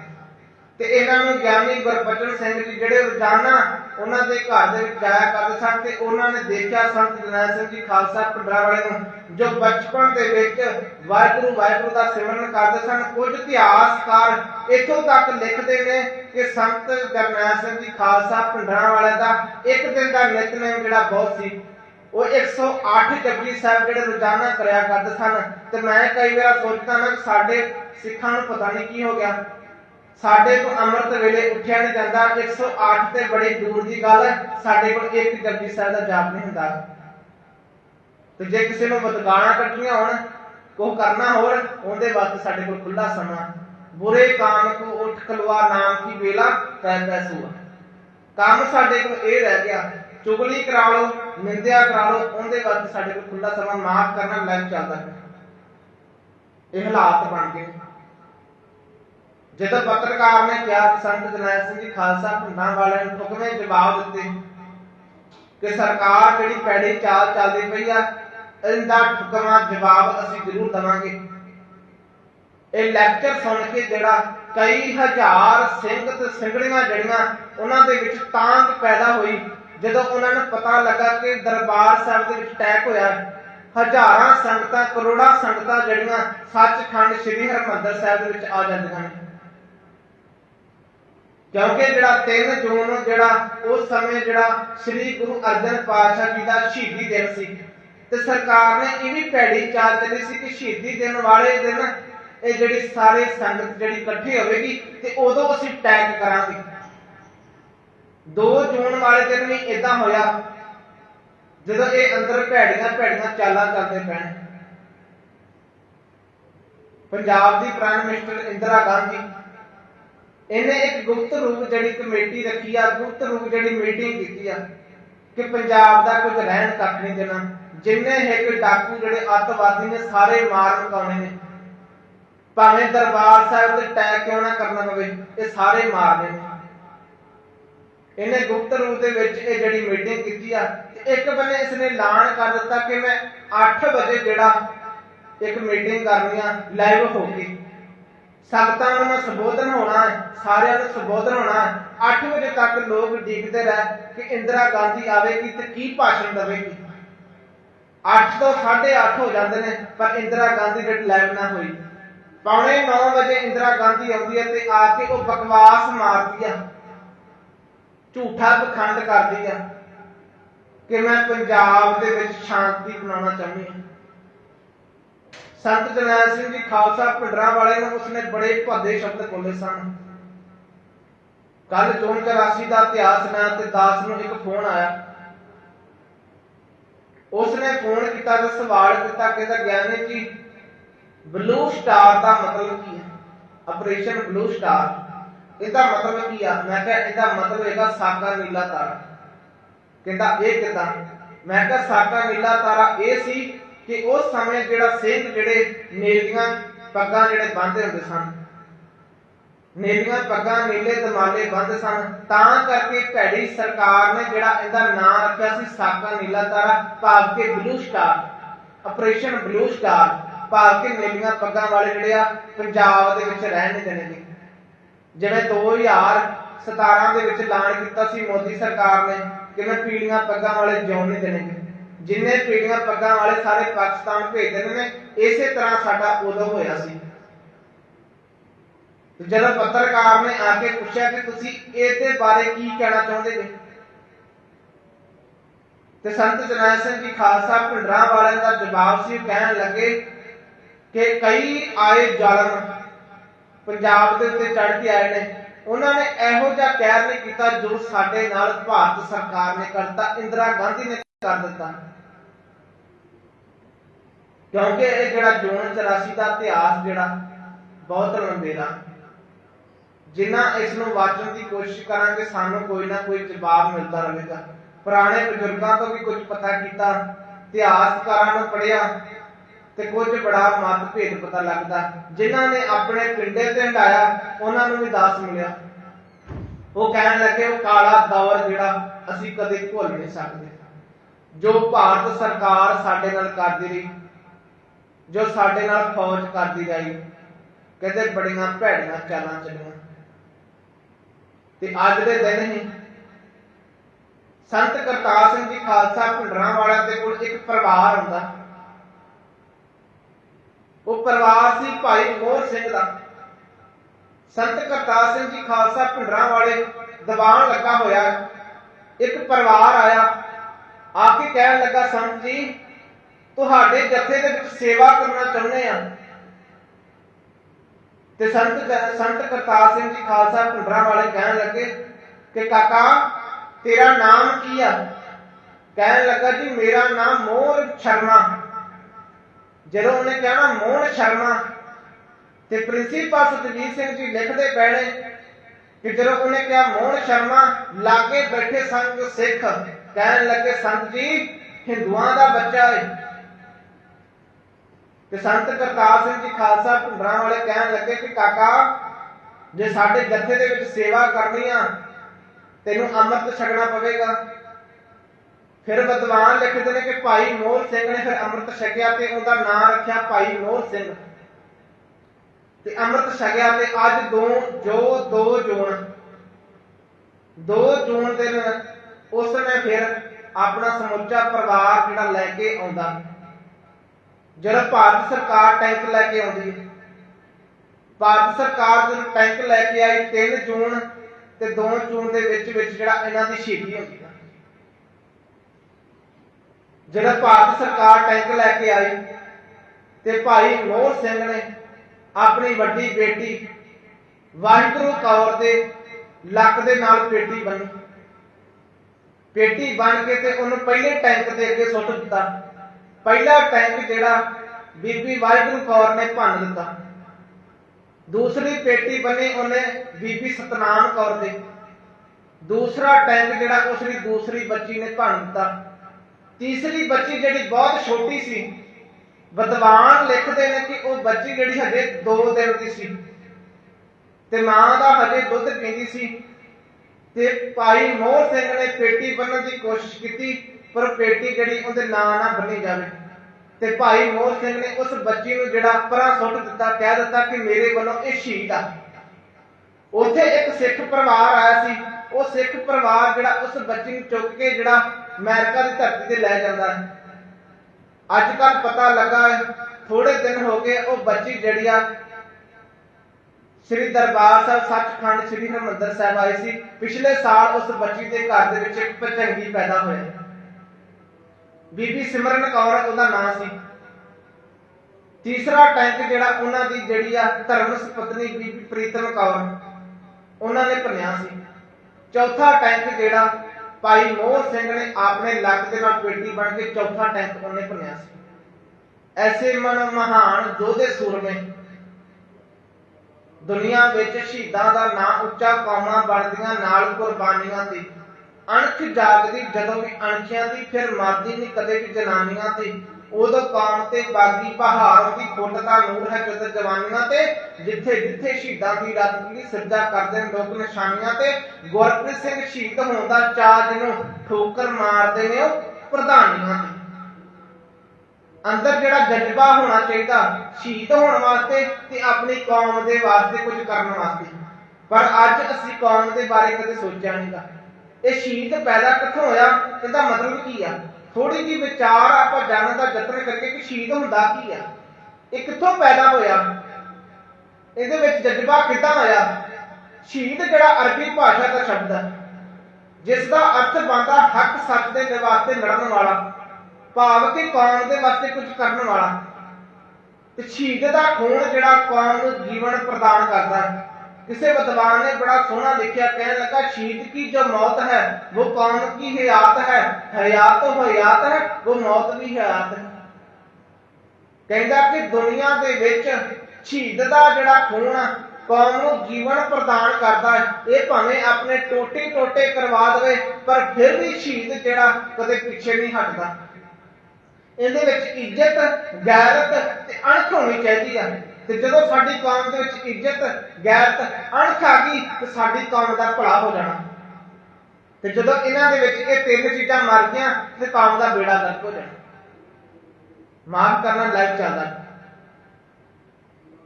ਤੇ ਇਹਨਾਂ ਨੂੰ ਗਿਆਨੀ ਗੁਰਬਚਨ ਸਿੰਘ ਜੀ ਜਿਹੜੇ ਰੋਜ਼ਾਨਾ ਉਹਨਾਂ ਦੇ ਘਰ ਦੇ ਵਿੱਚ ਜਾਇਆ ਕਰਦੇ ਸਨ ਤੇ ਉਹਨਾਂ ਨੇ ਦੇਖਿਆ ਸੰਤ ਜਰਨੈਲ ਸਿੰਘ ਜੀ ਖਾਲਸਾ ਪਿੰਡਰਾ ਵਾਲੇ ਨੂੰ, ਜੋ ਬਚਪਨ ਦੇ ਵਿੱਚ ਵਾਹਿਗੁਰੂ ਵਾਹਿਗੁਰੂ ਦਾ ਸਿਮਰਨ ਕਰਦੇ ਸਨ, ਕੁਝ ਇਤਿਹਾਸਕਾਰ ਇਥੋਂ ਤੱਕ ਲਿਖਦੇ ਨੇ ਕਿ ਸੰਤ ਜਰਨੈਲ ਸਿੰਘ ਜੀ ਖਾਲਸਾ ਪਿੰਡਰਾ ਵਾਲੇ ਦਾ ਇੱਕ ਦਿਨ ਦਾ ਨਿਤਨੇਮ ਜਿਹੜਾ ਬਹੁਤ ਸੀ ਉਹ 108 ਜਪਜੀ ਸਾਹਿਬ ਜਿਹੜੇ ਰੋਜ਼ਾਨਾ ਕਰਿਆ ਕਰਦੇ ਸਨ, ਤੇ ਮੈਂ ਕਈ ਵਾਰ ਸੋਚਦਾ ਨਾ ਸਾਡੇ ਸਿੱਖਾਂ ਨੂੰ ਪਤਾ ਨਹੀਂ ਕੀ ਹੋ ਗਿਆ। ਸਾਡੇ ਕੋਲ ਅੰਮ੍ਰਿਤ ਵੇਲੇ ਉੱਠਿਆ ਨਹੀਂ ਜਾਂਦਾ 108 ਤੇ ਬੜੀ ਦੂਰ ਦੀ ਗੱਲ ਹੈ, ਸਾਡੇ ਕੋਲ ਇੱਕ ਜਪਜੀ ਸਾਹਿਬ ਦਾ ਜਾਪ ਨਹੀਂ ਹੁੰਦਾ। ਤੇ ਜੇ ਕਿਸੇ ਨੂੰ ਬਦਗਾਣਾ ਕੱਟੀਆਂ ਹੋਣ ਕੋ ਕਰਨਾ ਹੋਰ, ਉਹਦੇ ਵਾਸਤੇ ਸਾਡੇ ਕੋਲ ਖੁੱਲਾ ਸਮਾਂ। ਬੁਰੇ ਕਾਮ ਕੋ ਉਠ ਖਲਵਾ ਨਾਮ ਕੀ ਵੇਲਾ, ਤੈ ਪੈਸੂਆ ਕੰਮ ਸਾਡੇ ਕੋਲ ਇਹ ਰਹਿ ਗਿਆ ਚੁਗਲੀ ਕਰਾ ਲਓ, ਨਿੰਦਿਆ ਕਰਾ ਲਓ, ਉਹਦੇ ਵਾਸਤੇ ਸਾਡੇ ਕੋਲ ਖੁੱਲਾ ਸਮਾਂ ਮਾਫ ਕਰਨਾ ਲੱਗ ਚੱਲਦਾ ਹੈ। ਇਹ ਹਾਲਾਤ ਬਣ ਗਏ। ਜਦੋਂ ਪੱਤਰਕਾਰ ਨੇ ਕਿਹਾ ਸੰਤ ਜਰਨੈਲ ਸਿੰਘ ਜੀ ਖਾਲਸਾ ਪਿੰਡਾਂ ਵਾਲਿਆਂ ਨੂੰ ਹੁਕਮੇ ਜਵਾਬ ਦਿੱਤੇ ਕਿ ਸਰਕਾਰ ਜਿਹੜੀ ਪੈੜੀ ਚਾਲ ਚੱਲਦੀ ਪਈ ਆ, ਇਹਦਾ ਠੁਕਵਾਂ ਜਵਾਬ ਅਸੀਂ ਜ਼ਰੂਰ ਦਵਾਂਗੇ। ਇਹ ਲੈਕਚਰ ਸੁਣ ਕੇ ਜਿਹੜਾ ਕਈ ਹਜ਼ਾਰ ਸਿੰਘ ਤੇ ਸਿੰਘੜੀਆਂ ਜਿਹੜੀਆਂ ਉਹਨਾਂ ਦੇ ਵਿੱਚ ਤਾਂਗ ਪੈਦਾ ਹੋਈ ਜਦੋਂ ਉਹਨਾਂ ਨੂੰ ਪਤਾ ਲੱਗਾ ਕਿ ਦਰਬਾਰ ਸਾਹਿਬ ਦੇ ਵਿੱਚ ਅਟੈਕ ਹੋਇਆ, ਹਜ਼ਾਰਾਂ ਸੰਗਤਾਂ, ਕਰੋੜਾਂ ਸੰਗਤਾਂ ਜਿਹੜੀਆਂ ਸੱਚਖੰਡ ਸ੍ਰੀ ਹਰਿਮੰਦਰ ਸਾਹਿਬ ਦੇ ਵਿੱਚ ਆ ਜਾਂਦੀਆਂ ਨੇ। ਕਿਉਂਕਿ ਜਿਹੜਾ 3 ਜੂਨ ਨੂੰ ਜਿਹੜਾ ਉਸ ਸਮੇਂ ਜਿਹੜਾ ਸ੍ਰੀ ਗੁਰੂ ਅਰਜਨ ਪਾਤਸ਼ਾਹ ਜੀ ਦਾ ਸ਼ਹੀਦੀ ਦਿਨ ਸੀ ਤੇ ਸਰਕਾਰ ਨੇ ਇਹ ਵੀ ਭੈੜੀ ਚਾਲ ਚੱਲੀ ਸੀ ਕਿ ਸ਼ਹੀਦੀ ਦਿਨ ਵਾਲੇ ਦਿਨ ਇਹ ਜਿਹੜੀ ਸਾਰੇ ਸੰਗਤ ਜਿਹੜੀ ਇਕੱਠੀ ਹੋਵੇਗੀ ਤੇ ਉਦੋਂ ਅਸੀਂ ਅਟੈਕ ਕਰਾਂਗੇ। 2 ਜੂਨ ਵਾਲੇ ਦਿਨ ਵੀ ਇਦਾਂ ਹੋਇਆ, ਜਦੋਂ ਇਹ ਅੰਦਰ ਭੈੜੀਆਂ ਭੈੜੀਆਂ ਚਾਲਾਂ ਕਰਦੇ ਪੈਣ ਪੰਜਾਬ ਦੀ ਪ੍ਰਾਈਮ ਮਿਨਿਸਟਰ ਇੰਦਰਾ ਗਾਂਧੀ, ਇਹਨੇ ਇੱਕ ਗੁਪਤ ਰੂਪ ਜਿਹੜੀ ਕਮੇਟੀ ਰੱਖੀ ਆ, ਗੁਪਤ ਰੂਪ ਜਿਹੜੀ ਮੀਟਿੰਗ ਕੀਤੀ ਆ, ਕਿ ਪੰਜਾਬ ਦਾ ਕੁਝ ਰਹਿਣ ਤੱਕ ਨਹੀਂ ਦੇਣਾ। ਜਿੰਨੇ ਇੱਕ ਡਾਕੂ ਜਿਹੜੇ ਅੱਤਵਾਦੀ ਨੇ, ਸਾਰੇ ਮਾਰ ਮੁਕਾਉਣੇ ਨੇ। ਭਾਵੇਂ ਦਰਬਾਰ ਸਾਹਿਬ ਤੇ ਟੈਕ ਕਿਉਂ ਨਾ ਕਰਨਾ ਪਵੇ, ਇਹ ਸਾਰੇ ਮਾਰਨੇ ਨੇ। ਇਹਨੇ ਗੁਪਤ ਰੂਪ ਦੇ ਵਿੱਚ ਇਹ ਜਿਹੜੀ ਮੀਟਿੰਗ ਕੀਤੀ ਆ, ਇੱਕ ਬੰਨੇ ਇਸਨੇ ਐਲਾਨ ਕਰ ਦਿੱਤਾ ਕਿ ਮੈਂ 8 ਵਜੇ ਜਿਹੜਾ ਇੱਕ ਮੀਟਿੰਗ ਕਰਨੀ ਆ ਲਾਈਵ ਹੋ ਕੇ। ਸੰਗਤਾਂ ਨੂੰ ਮੈਂ ਸੰਬੋਧਨ ਹੋਣਾ ਹੈ, ਸਾਰਿਆਂ ਨੂੰ ਸੰਬੋਧਨ ਹੋਣਾ ਹੈ। 8 ਵਜੇ ਤੱਕ ਲੋਕ ਉਡੀਕਦੇ ਰਹਿ ਕਿ ਇੰਦਰਾ ਗਾਂਧੀ ਆਵੇਗੀ ਤੇ ਕੀ ਭਾਸ਼ਣ ਦੇਵੇਗੀ 8 ਤੋਂ 8:30 ਹੋ ਜਾਂਦੇ ਨੇ, ਪਰ ਇੰਦਰਾ ਗਾਂਧੀ ਦੇ ਲਾਈਵ ਨਾ ਹੋਈ। ਪੌਣੇ 9 ਵਜੇ ਇੰਦਰਾ ਗਾਂਧੀ ਆਉਂਦੀ ਹੈ ਤੇ ਆ ਕੇ ਉਹ ਬਕਵਾਸ ਮਾਰਦੀ ਆ। ਝੂਠਾ ਪਖੰਡ ਕਰਦੀ ਆ ਕਿ ਮੈਂ ਪੰਜਾਬ ਦੇ ਵਿੱਚ ਸ਼ਾਂਤੀ ਬਣਾਉਣਾ ਚਾਹੁੰਦੀ ਹਾਂ ਸੰਤ ਜਰਨੈਲ ਸਿੰਘ ਜੀ ਖਾਲਸਾ ਪਿੰਡਰਾਂ ਵਾਲੇ ਨੂੰ ਉਸਨੇ ਬੜੇ ਭੱਦੇ ਸ਼ਬਦ ਬੋਲੇ ਸਨ। ਕੱਲ ਚੋਣ 84 ਦਾ ਇਤਿਹਾਸ ਮੈਂ ਤੇ ਦਾਸ ਨੂੰ ਇੱਕ ਫੋਨ ਆਇਆ। ਉਸਨੇ ਫੋਨ ਕੀਤਾ ਤੇ ਸਵਾਲ ਕੀਤਾ ਕਹਿੰਦਾ ਗਿਆਨੀ ਜੀ ਬਲੂ ਸਟਾਰ ਦਾ ਮਤਲਬ ਕੀ ਹੈ ਆਪਰੇਸ਼ਨ ਬਲੂ ਸਟਾਰ ਇਹਦਾ ਮਤਲਬ ਕੀ ਆ? ਮੈਂ ਕਿਹਾ ਇਹਦਾ ਮਤਲਬ ਹੈਗਾ ਸਾਕਾ ਨੀਲਾ ਤਾਰਾ। ਕਹਿੰਦਾ ਇਹ ਕਿਦਾਂ? ਮੈਂ ਕਿਹਾ ਸਾਕਾ ਨੀਲਾ ਤਾਰਾ ਇਹ ਸੀ ਕਿ ਉਸ ਸਮੇਂ ਜਿਹੜਾ ਸਿੰਘ ਜਿਹੜੇ ਨੀਲੀਆਂ ਪੱਗਾਂ ਜਿਹੜੇ ਬੰਨ੍ਹਦੇ ਹੁੰਦੇ ਸਨ, ਨੀਲੀਆਂ ਪੱਗਾਂ, ਨੀਲੇ ਦਮਾਲੇ ਬੰਦ ਸਨ, ਤਾਂ ਕਰਕੇ ਭੈੜੀ ਸਰਕਾਰ ਨੇ ਜਿਹੜਾ ਇਹਦਾ ਨਾਂ ਰੱਖਿਆ ਸੀ ਸਾਕਾ ਨੀਲਾ ਤਾਰਾ ਭਾਵ ਕਿ blue star operation blue star ਭਾਵ ਕਿ ਨੀਲੀਆਂ ਪੱਗਾਂ ਵਾਲੇ ਜਿਹੜੇ ਆ ਪੰਜਾਬ ਦੇ ਵਿੱਚ ਰਹਿਣ ਨਹੀਂ ਦੇਣੇ ਜਿਵੇਂ 2017 ਦੇ ਵਿੱਚ ਐਲਾਨ ਕੀਤਾ ਸੀ ਮੋਦੀ ਸਰਕਾਰ ਨੇ ਕਿ ਮੈਂ ਪੀਲੀਆਂ ਪੱਗਾਂ ਵਾਲੇ ਜਿਉਣ ਨਹੀਂ ਦੇਣਗੇ। ਜਿੰਨੇ ਪੀਲੀਆਂ ਪੱਗਾਂ ਵਾਲੇ ਸਾਰੇ ਪਾਕਿਸਤਾਨ ਭੇਜ ਦੇਣੇ ਨੇ, ਇਸੇ ਤਰ੍ਹਾਂ ਸਾਡਾ ਉਦੋਂ ਹੋਇਆ ਸੀ। ਜਦੋਂ ਪੱਤਰਕਾਰ ਨੇ ਆ ਕੇ ਪੁੱਛਿਆ ਕਿ ਤੁਸੀਂ ਇਹਦੇ ਬਾਰੇ ਕੀ ਕਹਿਣਾ ਚਾਹੁੰਦੇ ਨੇ ਤੇ ਸੰਤ ਜਰਨੈਲ ਸਿੰਘ ਜੀ ਖਾਲਸਾ ਪਿੰਡਰਾਂ ਵਾਲਿਆਂ ਦਾ ਜਵਾਬ ਸੀ, ਕਹਿਣ ਲੱਗੇ ਕਿ ਕਈ ਆਏ ਜ਼ਾਲਮ ਪੰਜਾਬ ਦੇ ਉੱਤੇ ਚੜ ਕੇ ਆਏ ਨੇ। ਉਹਨਾਂ ਨੇ ਇਹੋ ਜਿਹਾ ਕਹਿਰ ਨਹੀਂ ਕੀਤਾ ਜੋ ਸਾਡੇ ਨਾਲ ਭਾਰਤ ਸਰਕਾਰ ਨੇ ਕਰਤਾ। ਇੰਦਰਾ ਗਾਂਧੀ ਨੇ ਕਰ ਦਿੱਤਾ? ਕਿਉਂਕਿ ਇਹ ਜਿਹੜਾ ਜੂਨ 84 ਦਾ ਇਤਿਹਾਸ ਜਿਹੜਾ, ਬਹੁਤ ਲੰਬੇਰਾ ਜਿੰਨਾ ਇਸ ਨੂੰ ਵਾਚਣ ਦੀ ਕੋਸ਼ਿਸ਼ ਕਰਾਂਗੇ, ਸਾਨੂੰ ਕੋਈ ਨਾ ਕੋਈ ਜਵਾਬ ਮਿਲਦਾ ਰਹੇਗਾ। ਪੁਰਾਣੇ ਬਜ਼ੁਰਗਾਂ ਤੋਂ ਵੀ ਕੁਝ ਪਤਾ ਕੀਤਾ, ਇਤਿਹਾਸਕਾਰਾਂ ਨੂੰ ਪੜਿਆ ਤੇ ਕੁਝ ਬੜਾ ਮਤਭੇਦ ਪਤਾ ਲੱਗਦਾ। ਜਿਨ੍ਹਾਂ ਨੇ ਆਪਣੇ ਪਿੰਡੇ ਤੇ ਹਟਾਇਆ ਉਹਨਾਂ ਨੂੰ ਵੀ ਦਾਸ ਮਿਲਿਆ। ਉਹ ਕਹਿਣ ਲੱਗੇ, ਉਹ ਕਾਲਾ ਦੌਰ ਜਿਹੜਾ ਅਸੀਂ ਕਦੇ ਭੁੱਲ ਨਹੀਂ ਸਕਦੇ। ਜੋ ਭਾਰਤ ਸਰਕਾਰ ਸਾਡੇ ਨਾਲ ਕਰਦੀ ਰਹੀ, ਜੋ ਸਾਡੇ ਨਾਲ ਫੌਜ ਕਰਦੀ ਰਹੀ, ਕਹਿੰਦੇ ਬੜੀਆਂ ਭੈੜੀਆਂ ਚਾਲਾਂ ਚੱਲੀਆਂ। ਤੇ ਅੱਜ ਦੇ ਦਿਨ ਹੀ ਸੰਤ ਕਰਤਾਰ ਸਿੰਘ ਜੀ ਖਾਲਸਾ ਭਿੰਡਰਾਂ ਵਾਲਿਆਂ ਦੇ ਕੋਲ ਇੱਕ ਪਰਿਵਾਰ ਹੁੰਦਾ ਉਹ ਪਰਿਵਾਰ ਸੀ ਭਾਈ ਮੋਹਰ ਸਿੰਘ ਦਾ। ਸੰਤ ਕਰਤਾਰ ਸਿੰਘ ਜੀ ਖਾਲਸਾ ਭਿੰਡਰਾਂ ਵਾਲੇ ਦੀਵਾਨ ਲੱਗਾ ਹੋਇਆ। ਇੱਕ ਪਰਿਵਾਰ ਆਇਆ। ਆ ਕੇ ਕਹਿਣ ਲੱਗਾ, ਸੰਤ ਜੀ, ਤੁਹਾਡੇ ਜਥੇ ਦੇ ਵਿੱਚ ਸੇਵਾ ਕਰਨਾ ਚਾਹੁੰਦੇ ਆ ਤੇ ਸੰਤ ਸੰਤ ਕਰਤਾਰ ਸਿੰਘ ਜੀ ਖਾਲਸਾ ਭਿੰਡਰਾਂ ਵਾਲੇ ਕਹਿਣ ਲੱਗੇ ਕਿ, ਕਾਕਾ, ਤੇਰਾ ਨਾਮ ਕੀ ਆ? ਕਹਿਣ ਲੱਗਾ, ਜੀ, ਮੇਰਾ ਨਾਮ ਮੋਹਰ ਸ਼ਰਮਾ। ਜਦੋਂ ਉਹਨੇ ਕਿਹਾ ਨਾ ਮੋਹਨ ਸ਼ਰਮਾ ਤੇ ਪ੍ਰਿੰਸੀਪਲ ਸਤਜੀਤ ਸਿੰਘ ਜੀ ਲਿਖਦੇ ਪੈਣੇ ਕਿ ਜਦੋਂ ਉਹਨੇ ਕਿਹਾ, ਮੋਹਨ ਸ਼ਰਮਾ ਲਾਗੇ ਬੈਠੇ ਸੰਗ ਸਿੱਖ, ਕਹਿਣ ਲੱਗੇ, ਸੰਤ ਜੀ, ਹਿੰਦੂਆਂ ਦਾ ਬੱਚਾ ਹੈ ਤੇ ਸੰਤ ਕਰਤਾਰ ਸਿੰਘ ਜੀ ਖਾਲਸਾ ਭੁੰਡਰਾਂ ਵਾਲੇ ਕਹਿਣ ਲੱਗੇ ਕਿ, ਕਾਕਾ, ਜੇ ਸਾਡੇ ਜਥੇ ਦੇ ਵਿੱਚ ਸੇਵਾ ਕਰਨੀ ਆ, ਤੈਨੂੰ ਅੰਮ੍ਰਿਤ ਛਕਣਾ ਪਵੇਗਾ। ਫਿਰ ਵਿਦਵਾਨ ਲਿਖਦੇ ਨੇ ਕਿ ਭਾਈ ਮੋਹਰ ਸਿੰਘ ਨੇ ਫਿਰ ਅੰਮ੍ਰਿਤ ਛਕਿਆ ਤੇ ਉਹਦਾ ਨਾਮ ਰੱਖਿਆ ਭਾਈ ਮੋਹਰ ਸਿੰਘ। ਤੇ ਅੰਮ੍ਰਿਤ ਛਕਿਆ ਤੇ ਅੱਜ ਦੋ, ਜੋ 2 ਜੂਨ। 2 ਜੂਨ ਦੇ ਦਿਨ ਉਸ ਨੇ ਫਿਰ ਆਪਣਾ ਸਮੁੱਚਾ ਪਰਿਵਾਰ ਜਿਹੜਾ ਲੈ ਕੇ ਆਉਂਦਾ। ਜਦੋਂ ਭਾਰਤ ਸਰਕਾਰ ਟੈਂਕ ਲੈ ਕੇ ਆਉਂਦੀ ਹੈ। ਭਾਰਤ ਸਰਕਾਰ ਜਦੋਂ ਟੈਂਕ ਲੈ ਕੇ ਆਈ 3 ਜੂਨ ਤੇ 2 ਜੂਨ ਦੇ ਵਿੱਚ ਵਿੱਚ ਜਿਹੜਾ ਇਹਨਾਂ ਦੀ ਸ਼ਹੀਦੀ ਹੁੰਦੀ ਹੈ। ਜਿਹੜਾ ਭਾਰਤ ਸਰਕਾਰ ਟੈਂਕ ਲੈ ਕੇ ਆਈ ਤੇ ਭਾਈ ਮੋਹਰ ਸਿੰਘ ਨੇ ਆਪਣੀ ਵੱਡੀ ਬੇਟੀ ਵਾਹਿਗੁਰੂ ਕੌਰ ਦੇ ਲੱਕ ਦੇ ਨਾਲ ਪੇਟੀ ਬਣੀ ਪੇਟੀ ਬਣ ਕੇ ਤੇ ਉਹਨੂੰ ਪਹਿਲੇ ਟੈਂਕ ਦੇ ਅੱਗੇ ਸੁੱਟ ਦਿੱਤਾ। ਪਹਿਲਾ ਟੈਂਕ ਜਿਹੜਾ ਬੀਬੀ ਵਾਹਿਗੁਰੂ ਕੌਰ ਨੇ ਭੰਨ ਦਿੱਤਾ। ਦੂਸਰੀ ਪੇਟੀ ਬਣੀ ਉਹਨੇ ਬੀਬੀ ਸਤਨਾਮ ਕੌਰ ਦੇ। ਦੂਸਰਾ ਟੈਂਕ ਜਿਹੜਾ ਉਸਦੀ ਦੂਸਰੀ ਬੱਚੀ ਨੇ ਭੰਨ ਦਿੱਤਾ। ਤੀਸਰੀ ਬੱਚੀ ਜਿਹੜੀ ਬਹੁਤ ਛੋਟੀ ਸੀ, ਵਿਦਵਾਨ ਲਿਖਦੇ ਨੇ ਕਿ ਉਹ ਬੱਚੀ ਜਿਹੜੀ ਹਜੇ 2 ਦਿਨ ਦੀ ਸੀ। ਤੇ ਮਾਂ ਦਾ ਹਜੇ ਦੁੱਧ ਪੀਂਦੀ ਸੀ। ਤੇ ਭਾਈ ਮੋਹਰ ਸਿੰਘ ਨੇ ਪੇਟੀ ਬੰਨਣ ਦੀ ਕੋਸ਼ਿਸ਼ ਕੀਤੀ, ਪਰ ਪੇਟੀ ਜਿਹੜੀ ਉਹਦੇ ਨਾਂ ਨਾਲ ਬੰਨੀ ਜਾਵੇ। ਤੇ ਭਾਈ ਮੋਹਨ ਸਿੰਘ ਨੇ ਉਸ ਬੱਚੀ ਨੂੰ ਜਿਹੜਾ ਪਰਾਂ ਸੁੱਟ ਦਿੱਤਾ, ਕਹਿ ਦਿੱਤਾ ਕਿ ਮੇਰੇ ਵੱਲੋਂ ਇਹ ਸ਼ਹੀਦ ਆ। ਉੱਥੇ ਇੱਕ ਸਿੱਖ ਪਰਿਵਾਰ ਆਇਆ ਸੀ। ਉਹ ਸਿੱਖ ਪਰਿਵਾਰ ਜਿਹੜਾ ਉਸ ਬੱਚੀ ਨੂੰ ਚੁੱਕ ਕੇ ਜਿਹੜਾ ਅਮਰੀਕਾ ਦੀ ਧਰਤੀ ਤੇ ਲੈ ਜਾਂਦਾ ਹੈ। ਅੱਜ ਕੱਲ ਪਤਾ ਲੱਗਾ ਹੈ ਥੋੜੇ ਦਿਨ ਹੋ ਗਏ, ਉਹ ਬੱਚੀ ਜਿਹੜੀ ਆ, ਸ੍ਰੀ ਦਰਬਾਰ ਸਾਹਿਬ ਸੱਚਖੰਡ ਸ੍ਰੀ ਹਰਿਮੰਦਰ ਸਾਹਿਬ ਆਈ ਸੀ। ਪਿਛਲੇ ਸਾਲ ਉਸ ਬੱਚੀ ਦੇ ਘਰ ਦੇ ਵਿੱਚ ਇੱਕ ਪਚੰਗੀ ਪੈਦਾ ਹੋਇਆ ਬੀਬੀ ਸਿਮਰਨ ਕੌਰ, ਉਹਦਾ ਨਾਂ ਸੀ। ਤੀਸਰਾ ਟੈਂਕ ਜਿਹੜਾ ਉਹਨਾਂ ਦੀ ਜਿਹੜੀ ਆ, ਧਰਮ ਸੁਪਤਨੀ ਬੀਬੀ ਪ੍ਰੀਤਮ ਕੌਰ, ਉਹਨਾਂ ਨੇ ਭੰਨਿਆ ਸੀ। ਚੌਥਾ ਟੈਂਕ ਜਿਹੜਾ ਭਾਈ ਮੋਹਨ ਸਿੰਘ ਨੇ ਆਪਣੇ ਲੱਕ ਦੇ ਨਾਲ ਪੇਟੀ ਬਣ ਕੇ ਚੌਥਾ ਟੈਂਕ ਉਹਨੇ ਭੰਨਿਆ ਸੀ। ਐਸੇ ਮਨ ਮਹਾਨ ਯੋਧੇ ਸੂਰਮੇ, ਦੁਨੀਆ ਵਿੱਚ ਸ਼ਹੀਦਾਂ ਦਾ ਨਾਂ ਉੱਚਾ ਕੌਮਾਂ ਬਣਦੀਆਂ ਨਾਲ ਕੁਰਬਾਨੀਆਂ ਤੇ, ਅਣਖ ਜਾਗਦੀ ਜਦੋਂ ਵੀ ਅਣਖਿਆਂ ਦੀ, ਫਿਰ ਮਰਦੀ ਨਹੀਂ ਕਦੇ ਵੀ ਜਨਾਨੀਆਂ ਤੇ। ਉਦੋਂ ਕੌਮ ਤੇ ਬਾਗੀ ਬਹਾਰ ਦੀ ਫੁੱਟ ਦਾ ਨੂਰ ਹੈ ਜਦ ਜਵਾਨੀਆਂ ਤੇ, ਜਿੱਥੇ ਜਿੱਥੇ ਸ਼ਹੀਦਾਂ ਦੀ ਰੱਤ ਦੀ ਸਿਰਜਾ ਕਰਦੇ ਨੇ ਲੋਕ ਨਿਸ਼ਾਨੀਆਂ ਤੇ, ਗੁਰਪ੍ਰੀਤ ਸਿੰਘ ਸ਼ਹੀਦ ਹੋਣ ਦਾ ਚਾਅ ਜਿਹਨੂੰ ਠੋਕਰ ਮਾਰਦੇ ਨੇ ਉਹ ਪ੍ਰਧਾਨੀਆਂ ਤੇ ਅੰਦਰ ਜਿਹੜਾ ਜਜ਼ਬਾ ਹੋਣਾ ਚਾਹੀਦਾ, ਸ਼ਹੀਦ ਹੋਣ ਵਾਸਤੇ ਤੇ ਆਪਣੀ ਕੌਮ ਦੇ ਵਾਸਤੇ ਕੁਝ ਕਰਨ ਵਾਸਤੇ। ਪਰ ਅੱਜ ਅਸੀਂ ਕੌਮ ਦੇ ਬਾਰੇ ਕਦੇ ਸੋਚਿਆ ਨਹੀਂਗਾ ਇਹ ਸ਼ਹੀਦ ਪੈਦਾ ਕਿੱਥੋਂ ਹੋਇਆ, ਇਹਦਾ ਮਤਲਬ ਕੀ ਆ? ਥੋੜੀ ਜੀ ਵਿਚਾਰ ਆਪਾਂ ਜਾਣਨ ਦਾ ਯਤਨ ਕਰਕੇ ਕਿ ਸ਼ਹੀਦ ਹੁੰਦਾ ਕੀ ਆ? ਇਹ ਕਿੱਥੋਂ ਪੈਦਾ ਹੋਇਆ? ਇਹਦੇ ਵਿੱਚ ਜਜ਼ਬਾ ਕਿੱਦਾਂ ਆਇਆ? ਸ਼ਹੀਦ ਜਿਹੜਾ ਅਰਬੀ ਭਾਸ਼ਾ ਦਾ ਸ਼ਬਦ ਹੈ ਜਿਸ ਦਾ ਅਰਥ ਬਣਦਾ ਹੱਕ ਸੱਚ ਦੇ ਵਾਸਤੇ ਲੜਨ ਵਾਲਾ, ਭਾਵ ਕਿ ਕੌਮ ਦੇ ਵਾਸਤੇ ਕੁਝ ਕਰਨ ਵਾਲਾ। ਤੇ ਸ਼ਹੀਦ ਦਾ ਖੂਨ ਜਿਹੜਾ ਕੌਮ ਨੂੰ ਜੀਵਨ ਪ੍ਰਦਾਨ ਕਰਦਾ। ਹੈ ਕਿਸੇ ਵਿਦਵਾਨ ਨੇ ਬੜਾ ਸੋਹਣਾ ਲਿਖਿਆ, ਕਹਿਣ ਲੱਗਾ, ਸ਼ਹੀਦ ਕੀ ਜੋ ਮੌਤ ਹੈ, ਉਹ ਕੌਮ ਕੀ ਹਯਾਤ ਹੈ? ਹਯਾਤ ਹਯਾਤ ਹੈ, ਉਹ ਮੌਤ ਵੀ ਹਯਾਤ ਹੈ। ਕਹਿੰਦਾ ਕਿ ਦੁਨੀਆ ਦੇ ਵਿੱਚ ਸ਼ਹੀਦ ਦਾ ਜਿਹੜਾ ਖੂਨ ਆ, ਕੌਮ ਨੂੰ ਜੀਵਨ ਪ੍ਰਦਾਨ ਕਰਦਾ ਹੈ। ਇਹ ਭਾਵੇਂ ਆਪਣੇ ਟੋਟੇ ਟੋਟੇ ਕਰਵਾ ਦੇਵੇ, ਪਰ ਫਿਰ ਵੀ ਸ਼ਹੀਦ ਜਿਹੜਾ ਕਦੇ ਪਿੱਛੇ ਨਹੀਂ ਹਟਦਾ। ਇਹਦੇ ਵਿੱਚ ਇੱਜ਼ਤ, ਗੈਰਤ ਤੇ ਅਣਖ ਹੋਣੀ ਚਾਹੀਦੀ ਹੈ ਤੇ ਜਦੋਂ ਸਾਡੀ ਕੌਮ ਦੇ ਵਿੱਚ ਇੱਜ਼ਤ, ਗੈਰਤ ਅਣਖ ਆ ਗਈ ਤੇ ਸਾਡੀ ਕੌਮ ਦਾ ਭਲਾ ਹੋ ਜਾਣਾ। ਤੇ ਜਦੋਂ ਇਹਨਾਂ ਦੇ ਵਿੱਚ ਇਹ ਤਿੰਨ ਚੀਜ਼ਾਂ ਮਰ ਗਈਆਂ, ਤੇ ਕੌਮ ਦਾ ਬੇੜਾ ਗਰਕ ਹੋ ਜਾਣਾ। ਮਾਫ ਕਰਨਾ ਲਾਈਫ ਚੱਲਦਾ।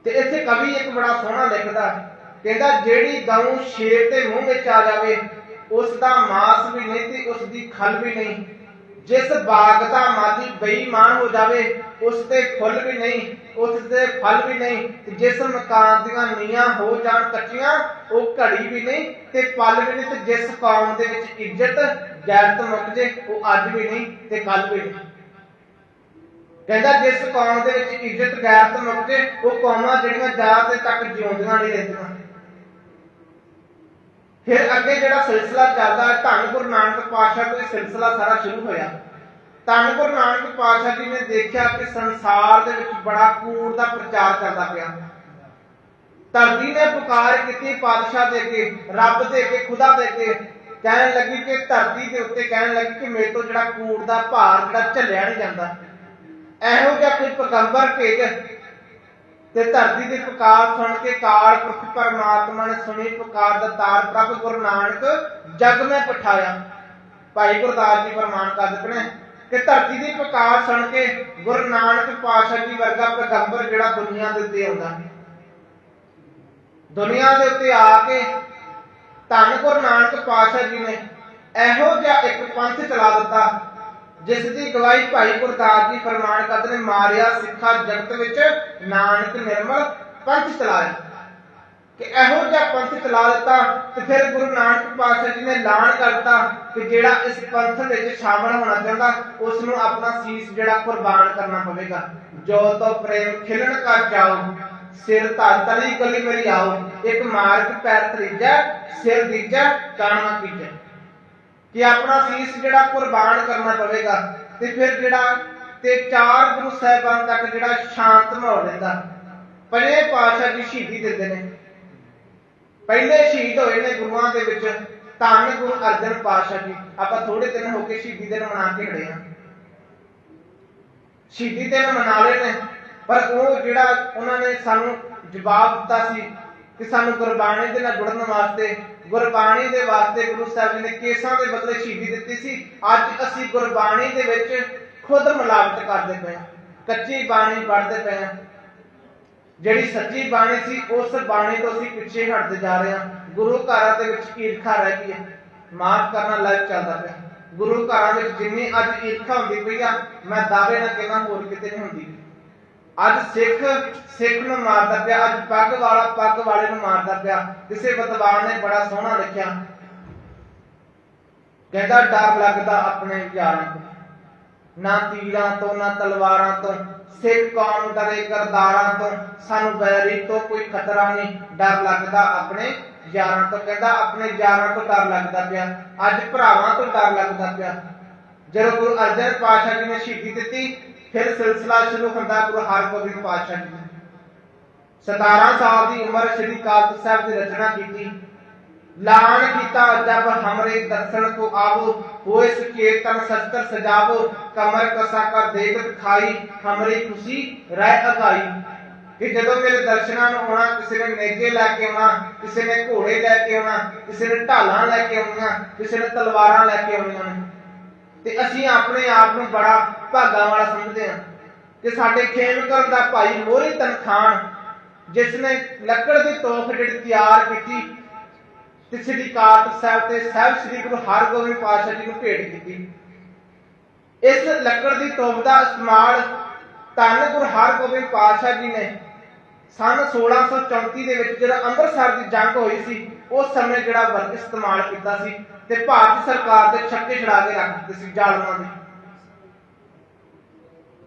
ਤੇ ਇੱਥੇ ਕਵੀ ਇੱਕ ਬੜਾ ਸੋਹਣਾ ਲਿਖਦਾ, ਕਹਿੰਦਾ, ਜਿਹੜੀ ਗਊ ਸ਼ੇਰ ਦੇ ਮੂੰਹ ਵਿੱਚ ਆ ਜਾਵੇ ਉਸ ਦਾ ਮਾਸ ਵੀ ਨਹੀਂ ਤੇ ਉਸ ਦੀ ਖਲ ਵੀ ਨਹੀਂ। ਜਿਸ ਬਾਗ ਦਾ ਮਾਲੀ ਬੇਈਮਾਨ ਹੋ ਜਾਵੇ ਉਸ ਤੇ ਫੁੱਲ ਵੀ ਨਹੀਂ ਉਸ ਦੇ ਫਲ ਵੀ ਨਹੀਂ, ਤੇ ਜਿਸ ਮਕਾਨ ਦੀਆਂ ਨੀਆਂ ਹੋ ਜਾਣ ਕੱਚੀਆਂ, ਉਹ ਘੜੀ ਵੀ ਨਹੀਂ, ਤੇ ਪਲ ਵੀ ਨਹੀਂ, ਤੇ ਜਿਸ ਕੌਮ ਦੇ ਵਿੱਚ ਇੱਜ਼ਤ ਗੈਰਤ ਮੁੱਕ ਜੇ, ਉਹ ਅੱਜ ਵੀ ਨਹੀਂ, ਤੇ ਕੱਲ ਵੀ ਨਹੀਂ। ਕਹਿੰਦਾ ਜਿਸ ਕੌਮ ਦੇ ਵਿੱਚ ਇੱਜ਼ਤ ਗੈਰਤ ਮੁੱਕ ਜੇ, ਉਹ ਕੌਮਾਂ ਜਿਹੜੀਆਂ ਜਾ ਤੇ ਤੱਕ ਜਿਉਂਦੀਆਂ ਨਹੀਂ ਰਹਿੰਦੀਆਂ। ਫਿਰ ਅੱਗੇ ਜਿਹੜਾ ਸਿਲਸਿਲਾ ਚੱਲਦਾ ਧੰਨ ਗੁਰੂ ਨਾਨਕ ਪਾਤਸ਼ਾਹ ਤੋਂ ਇਹ ਸਿਲਸਿਲਾ ਸਾਰਾ ਸ਼ੁਰੂ ਹੋਇਆ। ਧੰਨ ਗੁਰੂ ਨਾਨਕ ਪਾਤਸ਼ਾਹ ਜੀ ਨੇ ਦੇਖਿਆ ਕਿ ਸੰਸਾਰ ਦੇ ਵਿੱਚ ਬੜਾ ਕੂੜ ਦਾ ਪ੍ਰਚਾਰ ਚੱਲਦਾ ਪਿਆ। ਧਰਤੀ ਨੇ ਪੁਕਾਰ ਕੀਤੀ ਪਾਤਸ਼ਾਹ ਦੇ ਕੇ ਰੱਬ ਦੇ ਕੇ ਖੁਦਾ ਦੇ ਕੇ ਕਹਿਣ ਲੱਗੀ ਕਿ ਧਰਤੀ ਦੇ ਉੱਤੇ, ਕਹਿਣ ਲੱਗੀ ਕਿ ਮੇਰੇ ਤੋਂ ਜਿਹੜਾ ਕੂੜ ਦਾ ਭਾਰ, ਜਿਹੜਾ ਝੱਲਿਆ ਨਹੀਂ ਜਾਂਦਾ। ਇਹੋ ਜਿਹਾ ਕੋਈ ਪੈਗੰਬਰ ਭੇਜ ਤੇ ਧਰਤੀ ਦੀ ਪੁਕਾਰ ਸੁਣ ਕੇ ਕਾਲ ਪੁਰਖ ਪਰਮਾਤਮਾ ਨੇ ਸੁਣੀ ਪੁਕਾਰ ਦਾ ਤਾਰ ਪ੍ਰਭ ਗੁਰੂ ਨਾਨਕ ਜਗ ਮੈਂ ਪਠਾਇਆ ਭਾਈ ਗੁਰਦਾਸ ਜੀ ਫਰਮਾਨ ਕਰਦੇ ਨੇ। ਕਿ ਧਰਤੀ ਦੀ ਪੁਕਾਰ ਸੁਣ ਕੇ ਗੁਰੂ ਨਾਨਕ ਪਾਤਸ਼ਾਹ ਜੀ ਵਰਗਾ ਪੈਗੰਬਰ ਜਿਹੜਾ ਦੁਨੀਆ ਦੇ ਉੱਤੇ ਆਉਂਦਾ ਦੁਨੀਆ ਦੇ ਉੱਤੇ ਆ ਕੇ ਧੰਨ ਗੁਰੂ ਨਾਨਕ ਪਾਤਸ਼ਾਹ ਜੀ ਨੇ ਇਹੋ ਜਿਹਾ ਇੱਕ ਪੰਥ ਚਲਾ ਦਿੱਤਾ, ਜਿਸ ਦੀ ਗਵਾਹੀ ਭਾਈ ਗੁਰਦਾਸ ਜੀ ਫਰਮਾਨ ਕਰਦੇ ਨੇ, ਮਾਰਿਆ ਸਿੱਖਾ ਜਗਤ ਵਿੱਚ ਨਾਨਕ ਨਿਰਮਲ ਪੰਥ ਚਲਾਇਆ। ਕਿ ਇਹੋ ਜਿਹਾ ਪੰਥ ਚਲਾ ਦਿੱਤਾ ਤੇ ਫਿਰ ਗੁਰੂ ਨਾਨਕ ਪਾਤਸ਼ਾਹ ਜੀ ਨੇ ਐਲਾਨ ਕਰਤਾ ਕਿ ਜਿਹੜਾ ਇਸ ਪੰਥ ਵਿੱਚ ਸ਼ਾਮਲ ਹੋਣਾ ਚਾਹੁੰਦਾ ਉਸ ਨੂੰ ਆਪਣਾ ਸੀਸ ਜਿਹੜਾ ਕੁਰਬਾਨ ਕਰਨਾ ਪਵੇਗਾ। ਜੋ ਤੋ ਪ੍ਰੇਮ ਖਿਲਣ ਕਾ ਜਾਓ, ਸਿਰ ਧਰ ਤਲੀ ਗਲੀ ਮੇਰੀ ਆਓ, ਇੱਕ ਮਾਰਗ ਪੈਰ ਤਰੀਜਾ, ਸਿਰ ਦੀਜਾ, ਕਾਣਾ ਕੀਜਾ। ਕਿ ਆਪਣਾ ਸੀਸ ਜਿਹੜਾ ਕੁਰਬਾਨ ਕਰਨਾ ਪਵੇਗਾ ਤੇ ਫਿਰ ਜਿਹੜਾ ਤੇ ਚਾਰ ਗੁਰੂ ਸਾਹਿਬਾਨ ਤੱਕ ਜਿਹੜਾ ਸ਼ਾਂਤ ਮਾਹੌਲ ਰਹਿੰਦਾ ਪੰਜਵੇਂ ਪਾਤਸ਼ਾਹ ਜੀ ਸ਼ਹੀਦੀ ਦਿੰਦੇ ਨੇ। ਪਹਿਲੇ ਸ਼ਹੀਦ ਹੋਏ ਨੇ ਗੁਰੂਆਂ ਦੇ ਵਿੱਚ, ਧੰਨ ਗੁਰੂ ਅਰਜਨ ਪਾਤਸ਼ਾਹ ਜੀ। ਆਪਾਂ ਥੋੜੇ ਦਿਨ ਹੋ ਕੇ ਸ਼ਹੀਦੀ ਦਿਨ ਮਨਾ ਕੇ ਖੜੇ ਆ ਸ਼ਹੀਦੀ ਦਿਨ ਮਨਾ ਲਏ ਨੇ, ਪਰ ਉਹ ਜਿਹੜਾ ਉਹਨਾਂ ਨੇ ਸਾਨੂੰ ਜਵਾਬ ਦਿੱਤਾ ਸੀ ਕਿ ਸਾਨੂੰ ਗੁਰਬਾਣੀ ਦੇ ਨਾਲ ਜੁੜਨ ਵਾਸਤੇ, ਗੁਰਬਾਣੀ ਦੇ ਵਾਸਤੇ ਗੁਰੂ ਸਾਹਿਬ ਜੀ ਨੇ ਕੇਸਾਂ ਦੇ ਬਦਲੇ ਸ਼ਹੀਦੀ ਦਿੱਤੀ ਸੀ, ਅੱਜ ਅਸੀਂ ਗੁਰਬਾਣੀ ਦੇ ਵਿੱਚ ਖੁਦ ਮਿਲਾਵਟ ਕਰਦੇ ਪਏ ਹਾਂ। ਕੱਚੀ ਬਾਣੀ ਪੜ੍ਹਦੇ ਪਏ ਹਾਂ। ਜਿਹੜੀ ਸੱਚੀ ਬਾਣੀ ਸੀ, ਉਸ ਬਾਣੀ ਤੋਂ ਅਸੀਂ ਪਿੱਛੇ ਹਟਦੇ ਜਾ ਰਹੇ ਹਾਂ। ਗੁਰੂ ਘਰਾਂ ਦੇ ਵਿੱਚ ਈਰਖਾ ਰਹਿ ਗਈ ਹੈ। ਮਾਫ ਕਰਨਾ ਲਾਈਵ ਚੱਲਦਾ ਪਿਆ। ਗੁਰੂ ਘਰਾਂ ਵਿੱਚ ਜਿੰਨੀ ਅੱਜ ਈਰਖਾ ਹੁੰਦੀ ਪਈ ਆ, ਮੈਂ ਦਾਅਵੇ ਨਾਲ ਕਹਿੰਦਾ ਹੋਰ ਕਿਤੇ ਨਹੀਂ ਹੁੰਦੀ। ਅੱਜ ਸਿੱਖ ਸਿੱਖ ਨੂੰ ਮਾਰਦਾ ਪਿਆ, ਅੱਜ ਪੱਗ ਵਾਲਾ ਪੱਗ ਵਾਲੇ ਨੂੰ ਮਾਰਦਾ ਪਿਆ। ਕਿਸੇ ਵਿਦਵਾਨ ਨੇ ਬੜਾ ਸੋਹਣਾ ਲਿਖਿਆ। ਕਹਿੰਦਾ ਡਰ ਲੱਗਦਾ ਆਪਣੇ ਯਾਰਾਂ ਤੋਂ। ਨਾ ਤੀਰਾਂ ਤੋਂ, ਨਾ ਤਲਵਾਰਾਂ ਤੋਂ। ਸਿੱਖ ਕੌਮ ਡਰੇ ਕਰਦਾਰਾਂ ਤੋਂ ਸਾਨੂੰ ਬੈਰੀ ਤੋਂ ਕੋਈ ਖਤਰਾ ਨਹੀਂ। ਡਰ ਲੱਗਦਾ ਆਪਣੇ ਯਾਰਾਂ ਤੋਂ, ਕਹਿੰਦਾ ਆਪਣੇ ਯਾਰਾਂ ਤੋਂ ਡਰ ਲੱਗਦਾ ਪਿਆ। ਅੱਜ ਭਰਾਵਾਂ ਤੋਂ ਡਰ ਲੱਗਦਾ ਪਿਆ। ਜਦੋਂ ਗੁਰੂ ਅਰਜਨ ਪਾਤਸ਼ਾਹ ਜੀ ਨੇ ਸ਼ਹੀਦੀ ਦਿੱਤੀ, ਫਿਰ ਸਿਲਸਿਲਾ ਸ਼ੁਰੂ ਹੁੰਦਾ ਗੁਰੂ ਹਰਗੋਬਿੰਦ ਪਾਤਸ਼ਾਹ ਜੀ ਨੇ। 17 ਸਾਲ ਦੀ ਉਮਰ ਸ੍ਰੀ ਕਾਲਤ ਸਾਹਿਬ ਦੀ ਰਚਨਾ ਕੀਤੀ। ਲਾਣ ਕੀਤਾ ਜਬ ਹਮਰੇ ਦਰਸ਼ਨ ਕੋ ਆਵੋ, ਹੋਏ ਸੁਚੇਤਨ ਸ਼ਸਤਰ ਸਜਾਵੋ, ਕਮਰ ਕਸਾ ਕਰ ਦੇਖ ਖਾਈ, ਹਮਰੀ ਖੁਸ਼ੀ ਰਹਿ ਅਗਾਈ। ਕਿ ਜਦੋਂ ਮੇਰੇ ਦਰਸ਼ਨਾਂ ਨੂੰ ਆਉਣਾ, ਕਿਸੇ ਨੇ ਨੇਜੇ ਲੈ ਕੇ ਆਉਣਾ, ਕਿਸੇ ਨੇ ਘੋੜੇ ਲੈ ਕੇ ਆਉਣਾ, ਕਿਸੇ ਨੇ ਢਾਲਾਂ ਲੈ ਕੇ ਆਉਣੀਆਂ, ਕਿਸੇ ਨੇ ਤਲਵਾਰਾਂ ਲੈ ਕੇ ਆਉਣੀਆਂ ਨੇ, ਤੇ ਅਸੀਂ ਆਪਣੇ ਆਪ ਨੂੰ ਬੜਾ ਭਾਗਾ ਵਾਲਾ ਸਮਝਦੇ ਹਾਂ ਕਿ ਸਾਡੇ ਖੇਮਕਰ ਦਾ ਭਾਈ ਮੋਹਰੀ ਤਨਖਾਨ, ਜਿਸ ਨੇ ਲੱਕੜ ਦੀ ਤੋਪ ਜਿਹੜੀ ਤਿਆਰ ਕੀਤੀ ਤੇ ਸ੍ਰੀ ਕਾਲ ਸਾਹਿਬ ਤੇ ਸਾਹਿਬ ਸ੍ਰੀ ਗੁਰੂ ਹਰਗੋਬਿੰਦ ਪਾਤਸ਼ਾਹ ਜੀ ਨੂੰ ਭੇਟ ਕੀਤੀ। ਇਸ ਲੱਕੜ ਦੀ ਤੋਪ ਦਾ ਇਸਤੇਮਾਲ ਧੰਨ ਗੁਰੂ ਹਰਗੋਬਿੰਦ ਪਾਤਸ਼ਾਹ ਜੀ ਨੇ ਸਨ 1634 ਦੇ ਵਿੱਚ ਜਦੋਂ ਅੰਮ੍ਰਿਤਸਰ ਦੀ ਜੰਗ ਹੋਈ ਸੀ, ਉਸ ਸਮੇਂ ਜਿਹੜਾ ਵਰਤ ਇਸਤੇਮਾਲ ਕੀਤਾ ਸੀ ਤੇ ਭਾਰਤ ਸਰਕਾਰ ਦੇ ਛੱਕੇ ਛੜਾ ਕੇ ਰੱਖ ਦਿੱਤੇ ਸੀ ਜ਼ਾਲਮਾਂ ਦੇ।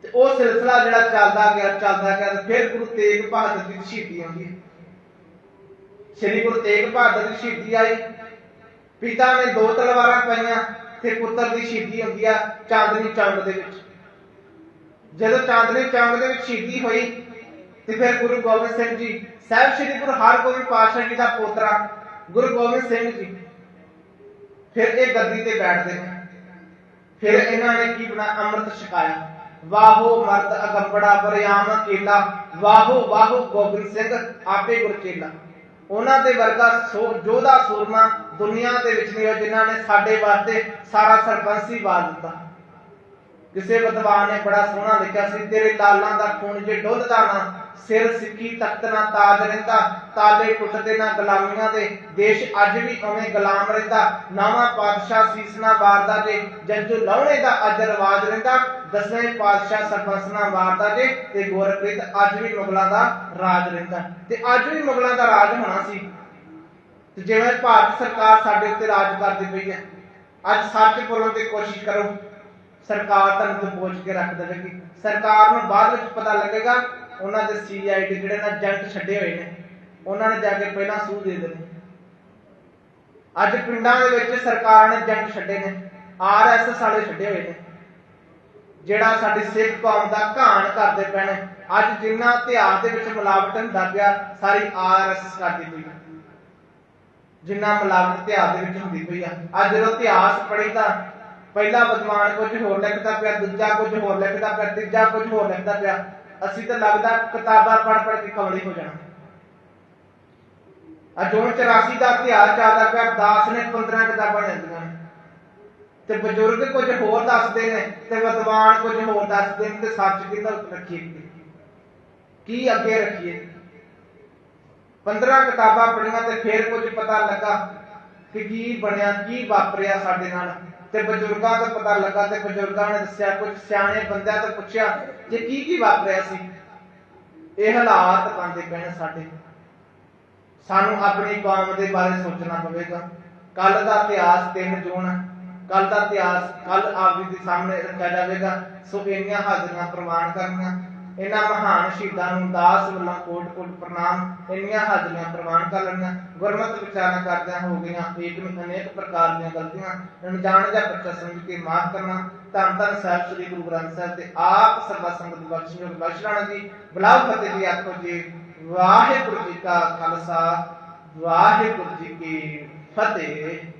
ਤੇ ਉਹ ਸਿਲਸਿਲਾ ਜਿਹੜਾ ਚੱਲਦਾ ਗਿਆ ਚੱਲਦਾ ਗਿਆ ਤੇ ਫਿਰ ਗੁਰੂ ਤੇਗ ਬਹਾਦਰ ਦੀ ਸ਼ਹੀਦੀ ਆਉਂਦੀ ਹੈ। ਸ੍ਰੀ ਗੁਰੂ ਤੇਗ ਬਹਾਦਰ ਦੀ ਸ਼ਹੀਦੀ ਆਈ। ਪਿਤਾ ਨੇ ਦੋ ਤਲਵਾਰਾਂ ਪਾਈਆਂ ਤੇ ਪੁੱਤਰ ਦੀ ਸ਼ਹੀਦੀ ਹੁੰਦੀ ਆ ਚਾਂਦਨੀ ਚੌਂਕ ਦੇ ਵਿੱਚ। ਜਦੋਂ ਚਾਂਦਨੀ ਚੌਂਕ ਦੇ ਵਿੱਚ ਸ਼ਹੀਦੀ ਹੋਈ ਤੇ ਫਿਰ ਗੁਰੂ ਗੋਬਿੰਦ ਸਿੰਘ ਜੀ, ਸਾਹਿਬ ਸ੍ਰੀ ਗੁਰੂ ਹਰਗੋਬਿੰਦ ਪਾਤਸ਼ਾਹ ਜੀ ਦਾ ਪੋਤਰਾ ਗੁਰੂ ਗੋਬਿੰਦ ਸਿੰਘ ਜੀ, ਫਿਰ ਇਹ ਗੱਦੀ ਤੇ ਬੈਠਦੇ ਫਿਰ ਇਹਨਾਂ ਨੇ ਕੀ ਬਣਾ, ਅੰਮ੍ਰਿਤ ਛਕਾਇਆ। ਵਾਹੋ ਮਰਦ ਅਗੰਬੜਾ ਬਰਿਆਮ ਕੇਲਾ, ਵਾਹੋ ਵਾਹੋ ਗੋਬਿੰਦ ਸਿੰਘ, ਆਪੇ ਗੁਰਚੇਲਾ ਉਹਨਾਂ ਦੇ ਵਰਗਾ ਸੋ ਜੋਧਾ ਸੂਰਮਾ ਦੁਨੀਆ ਦੇ ਵਿੱਚ ਨਹੀਂ ਹੋਇਆ ਜਿਨ੍ਹਾਂ ਨੇ ਸਾਡੇ ਵਾਸਤੇ ਸਾਰਾ ਸਰਬੰਸੀ ਵਾਰ ਦਿੱਤਾ। ਕਿਸੇ ਵਿਦਵਾਨ ਨੇ ਬੜਾ ਸੋਹਣਾ ਲਿਖਿਆ ਸੀ, ਤੇਰੇ ਲਾਲਾਂ ਦਾ ਖੂਨ ਜੇ ਡੁੱਲਦਾ ਨਾ ਸਿਰ ਸਿੱਖੀ ਤਖਤ ਨਾ ਤਾਜ ਰਹਿੰਦਾ, ਤਾਲੇ ਟੁੱਟਦੇ ਨਾ ਗੁਲਾਮੀਆਂ ਦੇ। ਦੇਸ਼ ਅੱਜ ਵੀ ਉਵੇਂ ਗੁਲਾਮ ਰਹਿੰਦਾ। ਨਾਵਾਂ ਪਾਤਸ਼ਾਹ ਸੀਸ ਵਾਰਦਾ ਜੇ ਜੰਜੂ ਲਾਉਣੇ ਦਾ ਅੱਜ ਰਿਵਾਜ ਰਹਿੰਦਾ। ਦਸਵੇਂ ਪਾਤਸ਼ਾਹ ਸਰਬੰਸਨਾ ਵਾਰਦਾ ਜੇ ਤੇ ਗੋਰਖਪ੍ਰੀਤ ਅੱਜ ਵੀ ਮੁਗਲਾਂ ਦਾ ਰਾਜ ਰਹਿੰਦਾ। ਤੇ ਅੱਜ ਵੀ ਮੁਗਲਾਂ ਦਾ ਰਾਜ ਹੋਣਾ ਸੀ। ਤੇ ਜਿਵੇਂ ਭਾਰਤ ਸਰਕਾਰ ਸਾਡੇ ਉੱਤੇ ਰਾਜ ਕਰਦੀ ਪਈ ਹੈ, ਅੱਜ ਸੱਚ ਬੋਲਣ ਦੀ ਕੋਸ਼ਿਸ਼ ਕਰੋ। ਸਰਕਾਰ ਤੁਹਾਨੂੰ ਤੋਂ ਪੁੱਛ ਕੇ ਰੱਖ ਦੇਵੇਗੀ। ਸਰਕਾਰ ਨੂੰ ਬਾਅਦ ਵਿੱਚ ਪਤਾ ਲੱਗੇਗਾ ਉਹਨਾਂ ਦੇ ਸੀਆਈਡੀ ਜਿਹੜੇ ਨਾ ਏਜੰਟ ਛੱਡੇ ਹੋਏ ਨੇ, ਉਹਨਾਂ ਨੇ ਜਾ ਕੇ ਪਹਿਲਾਂ ਸੂਹ ਦੇ ਦੇਣੀ ਅੱਜ ਪਿੰਡਾਂ ਦੇ ਵਿੱਚ ਸਰਕਾਰ ਨੇ ਏਜੰਟ ਛੱਡੇ ਨੇ ਆਰਐਸਐਸ ਵਾਲੇ ਛੱਡੇ ਹੋਏ ਨੇ, ਜਿਹੜਾ ਸਾਡੀ ਸਿੱਖ ਕੌਮ ਦਾ ਘਾਣ ਕਰਦੇ ਪਏ ਅੱਜ ਜਿੰਨਾ ਇਤਿਹਾਸ ਦੇ ਵਿੱਚ ਮਿਲਾਵਟ ਹੁੰਦਾ ਪਿਆ, ਸਾਰੀ ਆਰਐਸਐਸ ਕਰਦੀ ਪਈ ਜਿੰਨਾ ਮਿਲਾਵਟ ਇਤਿਹਾਸ ਦੇ ਵਿੱਚ ਹੁੰਦੀ ਪਈ ਆ। ਅੱਜ ਜਦੋਂ ਇਤਿਹਾਸ ਪੜ੍ਹੀਦਾ ਪਹਿਲਾ ਵਿਦਵਾਨ ਕੁਝ ਹੋਰ ਲਿਖਦਾ ਪਿਆ, ਦੂਜਾ ਕੁਝ ਹੋਰ ਲਿਖਦਾ ਪਿਆ, ਤੀਜਾ ਕੁਝ ਹੋਰ ਲਿਖਦਾ ਪਿਆ। ਅਸੀਂ ਤਾਂ ਲੱਗਦਾ ਕਿਤਾਬਾਂ ਪੜ੍ਹ ਪੜ੍ਹ ਕੇ ਕਮਲੀ ਹੋ ਜਾਣਾ। ਅੱਜ ਹੁਣ 84 ਦਾ ਇਤਿਹਾਸ ਚੱਲਦਾ ਪਿਆ, ਦਾਸ ਨੇ 15 ਕਿਤਾਬਾਂ ਲਿਖੀਆਂ ਤੇ ਬਜ਼ੁਰਗ ਕੁਝ ਹੋਰ ਦੱਸਦੇ ਨੇ ਤੇ ਵਿਦਵਾਨ ਕੁਝ ਹੋਰ ਦੱਸਦੇ ਨੇ ਤੇ ਸੱਚ ਕਿਹਦਾ ਰੱਖੀਏ ਕੀ ਅੱਗੇ ਰੱਖੀਏ? 15 ਕਿਤਾਬਾਂ ਪੜ੍ਹੀਆਂ ਤੇ ਫਿਰ ਕੁਝ ਪਤਾ ਲੱਗਾ ਕਿ ਕੀ ਬਣਿਆ, ਕੀ ਵਾਪਰਿਆ ਸਾਡੇ ਨਾਲ। ਤੇ ਬਜ਼ੁਰਗਾਂ ਤੋਂ ਪਤਾ ਲੱਗਾ ਤੇ ਬਜ਼ੁਰਗਾਂ ਨੇ ਦੱਸਿਆ, ਕੁਝ ਸਿਆਣੇ ਬੰਦਿਆਂ ਤੋਂ ਪੁੱਛਿਆ ਕਿ ਕੀ ਕੀ ਵਾਪਰਿਆ ਸੀ। ਇਹ ਹਾਲਾਤ ਬਣਦੇ ਪਏ ਸਾਡੇ। ਸਾਨੂੰ ਆਪਣੀ ਕੌਮ ਦੇ ਬਾਰੇ ਸੋਚਣਾ ਪਵੇਗਾ। ਕੱਲ ਦਾ ਇਤਿਹਾਸ 3 ਜੂਨ ਕੱਲ ਦਾ ਇਤਿਹਾਸ ਕੱਲ ਆਪ ਜੀ ਦੇ ਸਾਹਮਣੇ ਰੱਖਿਆ ਜਾਵੇਗਾ। ਸੋ ਇੰਨੀਆਂ ਹਾਜ਼ਰੀਆਂ ਪ੍ਰਵਾਨ ਕਰਨੀਆਂ। ਇਹਨਾਂ ਮਹਾਨ ਸ਼ਹੀਦਾਂ ਨੂੰ ਦਾਸ ਵੱਲੋਂ ਕੋਟ ਕੋਟ ਪ੍ਰਣਾਮ, ਇੰਨੀਆਂ ਹਾਜ਼ਰੀਆਂ ਪ੍ਰਵਾਨ ਕਰ ਲੈਣੀਆਂ ਗੁਰਮਤਿ ਵਿਚਾਰਾਂ ਕਰਦਿਆਂ ਹੋ ਗਈਆਂ ਇੱਕ ਨੂੰ ਅਨੇਕ ਪ੍ਰਕਾਰ ਦੀਆਂ ਗਲਤੀਆਂ, ਅਣਜਾਣ ਜਾਂ ਬੱਚਾ ਸਮਝ ਕੇ ਮਾਫ ਕਰਨਾ, ਧੰਨ ਧੰਨ ਸਾਹਿਬ ਸ੍ਰੀ ਗੁਰੂ ਗ੍ਰੰਥ ਸਾਹਿਬ ਤੇ ਆਪ ਸਰਬੱਤ ਸੰਗਤ ਦੀ ਬਖਸ਼ਿਸ਼ ਬਖਸ਼ਣਾ ਜੀ ਬਲਾਉ ਫਤਿਹ ਜੀ, ਆਖੋ ਜੀ, ਵਾਹਿਗੁਰੂ ਜੀ ਕਾ ਖਾਲਸਾ, ਵਾਹਿਗੁਰੂ ਜੀ ਕੀ ਫਤਿਹ।